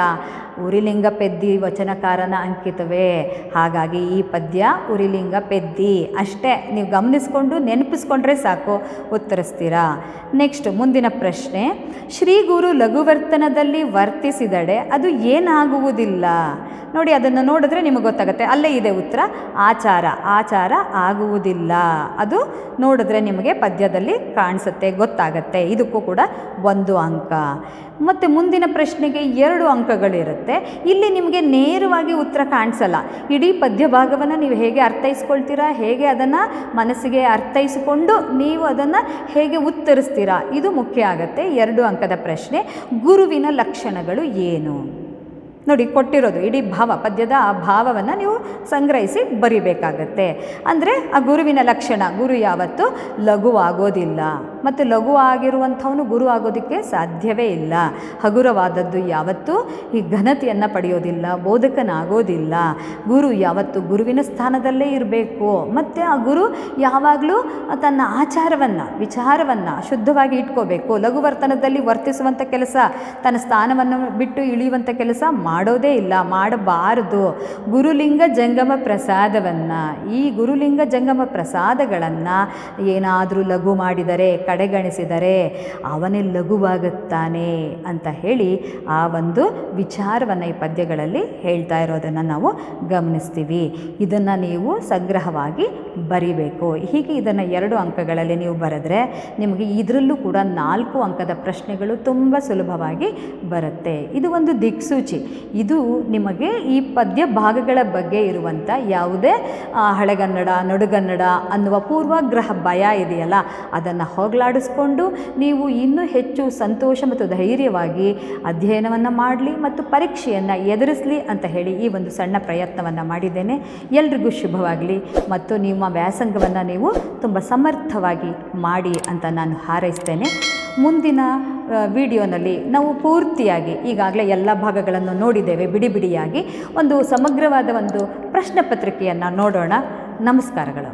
ಉರಿಲಿಂಗ ಪೆದ್ದಿ ವಚನಕಾರನ ಅಂಕಿತವೇ. ಹಾಗಾಗಿ ಈ ಪದ್ಯ ಉರಿಲಿಂಗ ಪೆದ್ದಿ. ಅಷ್ಟೇ, ನೀವು ಗಮನಿಸ್ಕೊಂಡು ನೆನಪಿಸ್ಕೊಂಡ್ರೆ ಸಾಕು. ಉತ್ತರಿಸ್ತೀರಾ? ನೆಕ್ಸ್ಟ್ ಮುಂದಿನ ಪ್ರಶ್ನೆ. ಶ್ರೀ ಗುರು ಲಘುವರ್ತನದಲ್ಲಿ ವರ್ತಿಸಿದಡೆ ಅದು ಏನಾಗುವುದಿಲ್ಲ? ನೋಡಿ, ಅದನ್ನು ನೋಡಿದ್ರೆ ನಿಮಗೆ ಗೊತ್ತಾಗುತ್ತೆ. ಅಲ್ಲೇ ಇದೆ ಉತ್ತರ. ಆಚಾರ. ಆಚಾರ ಆಗುವುದಿಲ್ಲ. ಅದು ನೋಡಿದ್ರೆ ನಿಮಗೆ ಪದ್ಯದಲ್ಲಿ ಕಾಣಿಸುತ್ತೆ, ಗೊತ್ತಾಗತ್ತೆ. ಇದಕ್ಕೂ ಕೂಡ ಒಂದು ಅಂಕ. ಮತ್ತು ಮುಂದಿನ ಪ್ರಶ್ನೆಗೆ ಎರಡು ಅಂಕಗಳಿರುತ್ತೆ. ಇಲ್ಲಿ ನಿಮಗೆ ನೇರವಾಗಿ ಉತ್ತರ ಕಾಣಿಸಲ್ಲ. ಇಡೀ ಪದ್ಯ ಭಾಗವನ್ನು ನೀವು ಹೇಗೆ ಅರ್ಥೈಸ್ಕೊಳ್ತೀರಾ, ಹೇಗೆ ಅದನ್ನು ಮನಸ್ಸಿಗೆ ಅರ್ಥೈಸಿಕೊಂಡು ನೀವು ಅದನ್ನು ಹೇಗೆ ಉತ್ತರಿಸ್ತೀರಾ, ಇದು ಮುಖ್ಯ ಆಗುತ್ತೆ. ಎರಡು ಅಂಕದ ಪ್ರಶ್ನೆ, ಗುರುವಿನ ಲಕ್ಷಣಗಳು ಏನು? ನೋಡಿ, ಕೊಟ್ಟಿರೋದು ಇಡೀ ಭಾವ, ಪದ್ಯದ ಆ ಭಾವವನ್ನು ನೀವು ಸಂಗ್ರಹಿಸಿ ಬರಿಬೇಕಾಗತ್ತೆ. ಅಂದರೆ ಆ ಗುರುವಿನ ಲಕ್ಷಣ, ಗುರು ಯಾವತ್ತೂ? ಲಘುವಾಗೋದಿಲ್ಲ. ಮತ್ತು ಲಘು ಆಗಿರುವಂಥವನು ಗುರು ಆಗೋದಕ್ಕೆ ಸಾಧ್ಯವೇ ಇಲ್ಲ. ಹಗುರವಾದದ್ದು ಯಾವತ್ತೂ ಈ ಘನತೆಯನ್ನು ಪಡೆಯೋದಿಲ್ಲ, ಬೋಧಕನಾಗೋದಿಲ್ಲ. ಗುರು ಯಾವತ್ತು ಗುರುವಿನ ಸ್ಥಾನದಲ್ಲೇ ಇರಬೇಕು. ಮತ್ತು ಆ ಗುರು ಯಾವಾಗಲೂ ತನ್ನ ಆಚಾರವನ್ನು, ವಿಚಾರವನ್ನು ಶುದ್ಧವಾಗಿ ಇಟ್ಕೋಬೇಕು. ಲಘುವರ್ತನದಲ್ಲಿ ವರ್ತಿಸುವಂಥ ಕೆಲಸ, ತನ್ನ ಸ್ಥಾನವನ್ನು ಬಿಟ್ಟು ಇಳಿಯುವಂಥ ಕೆಲಸ ಮಾಡೋದೇ ಇಲ್ಲ, ಮಾಡಬಾರದು. ಗುರುಲಿಂಗ ಜಂಗಮ ಪ್ರಸಾದವನ್ನು, ಈ ಗುರುಲಿಂಗ ಜಂಗಮ ಪ್ರಸಾದಗಳನ್ನು ಏನಾದರೂ ಲಘು ಮಾಡಿದರೆ ಕಡೆಗಣಿಸಿದರೆ ಅವನೇ ಲಘುವಾಗುತ್ತಾನೆ ಅಂತ ಹೇಳಿ ಆ ಒಂದು ವಿಚಾರವನ್ನು ಈ ಪದ್ಯಗಳಲ್ಲಿ ಹೇಳ್ತಾ ಇರೋದನ್ನು ನಾವು ಗಮನಿಸ್ತೀವಿ. ಇದನ್ನು ನೀವು ಸಂಗ್ರಹವಾಗಿ ಬರಿಬೇಕು. ಹೀಗೆ ಇದನ್ನು ಎರಡು ಅಂಕಗಳಲ್ಲಿ ನೀವು ಬರೆದ್ರೆ ನಿಮಗೆ ಇದರಲ್ಲೂ ಕೂಡ ನಾಲ್ಕು ಅಂಕದ ಪ್ರಶ್ನೆಗಳು ತುಂಬ ಸುಲಭವಾಗಿ ಬರುತ್ತೆ. ಇದು ಒಂದು ದಿಕ್ಸೂಚಿ. ಇದು ನಿಮಗೆ ಈ ಪದ್ಯ ಭಾಗಗಳ ಬಗ್ಗೆ ಇರುವಂಥ ಯಾವುದೇ ಹಳೆಗನ್ನಡ, ನಡುಗನ್ನಡ ಅನ್ನುವ ಪೂರ್ವಾಗ್ರಹ ಭಯ ಇದೆಯಲ್ಲ, ಅದನ್ನು ಹೋಗಲಾಡಿಸ್ಕೊಂಡು ನೀವು ಇನ್ನೂ ಹೆಚ್ಚು ಸಂತೋಷ ಮತ್ತು ಧೈರ್ಯವಾಗಿ ಅಧ್ಯಯನವನ್ನು ಮಾಡಲಿ ಮತ್ತು ಪರೀಕ್ಷೆಯನ್ನು ಎದುರಿಸಲಿ ಅಂತ ಹೇಳಿ ಈ ಒಂದು ಸಣ್ಣ ಪ್ರಯತ್ನವನ್ನು ಮಾಡಿದ್ದೇನೆ. ಎಲ್ರಿಗೂ ಶುಭವಾಗಲಿ ಮತ್ತು ನಿಮ್ಮ ವ್ಯಾಸಂಗವನ್ನು ನೀವು ತುಂಬ ಸಮರ್ಥವಾಗಿ ಮಾಡಿ ಅಂತ ನಾನು ಹಾರೈಸ್ತೇನೆ. ಮುಂದಿನ ವಿಡಿಯೋನಲ್ಲಿ ನಾವು ಪೂರ್ತಿಯಾಗಿ ಈಗಾಗಲೇ ಎಲ್ಲ ಭಾಗಗಳನ್ನು ನೋಡಿದ್ದೇವೆ. ಬಿಡಿ ಬಿಡಿಯಾಗಿ ಒಂದು ಸಮಗ್ರವಾದ ಒಂದು ಪ್ರಶ್ನೆ ಪತ್ರಿಕೆಯನ್ನು ನೋಡೋಣ. ನಮಸ್ಕಾರಗಳು.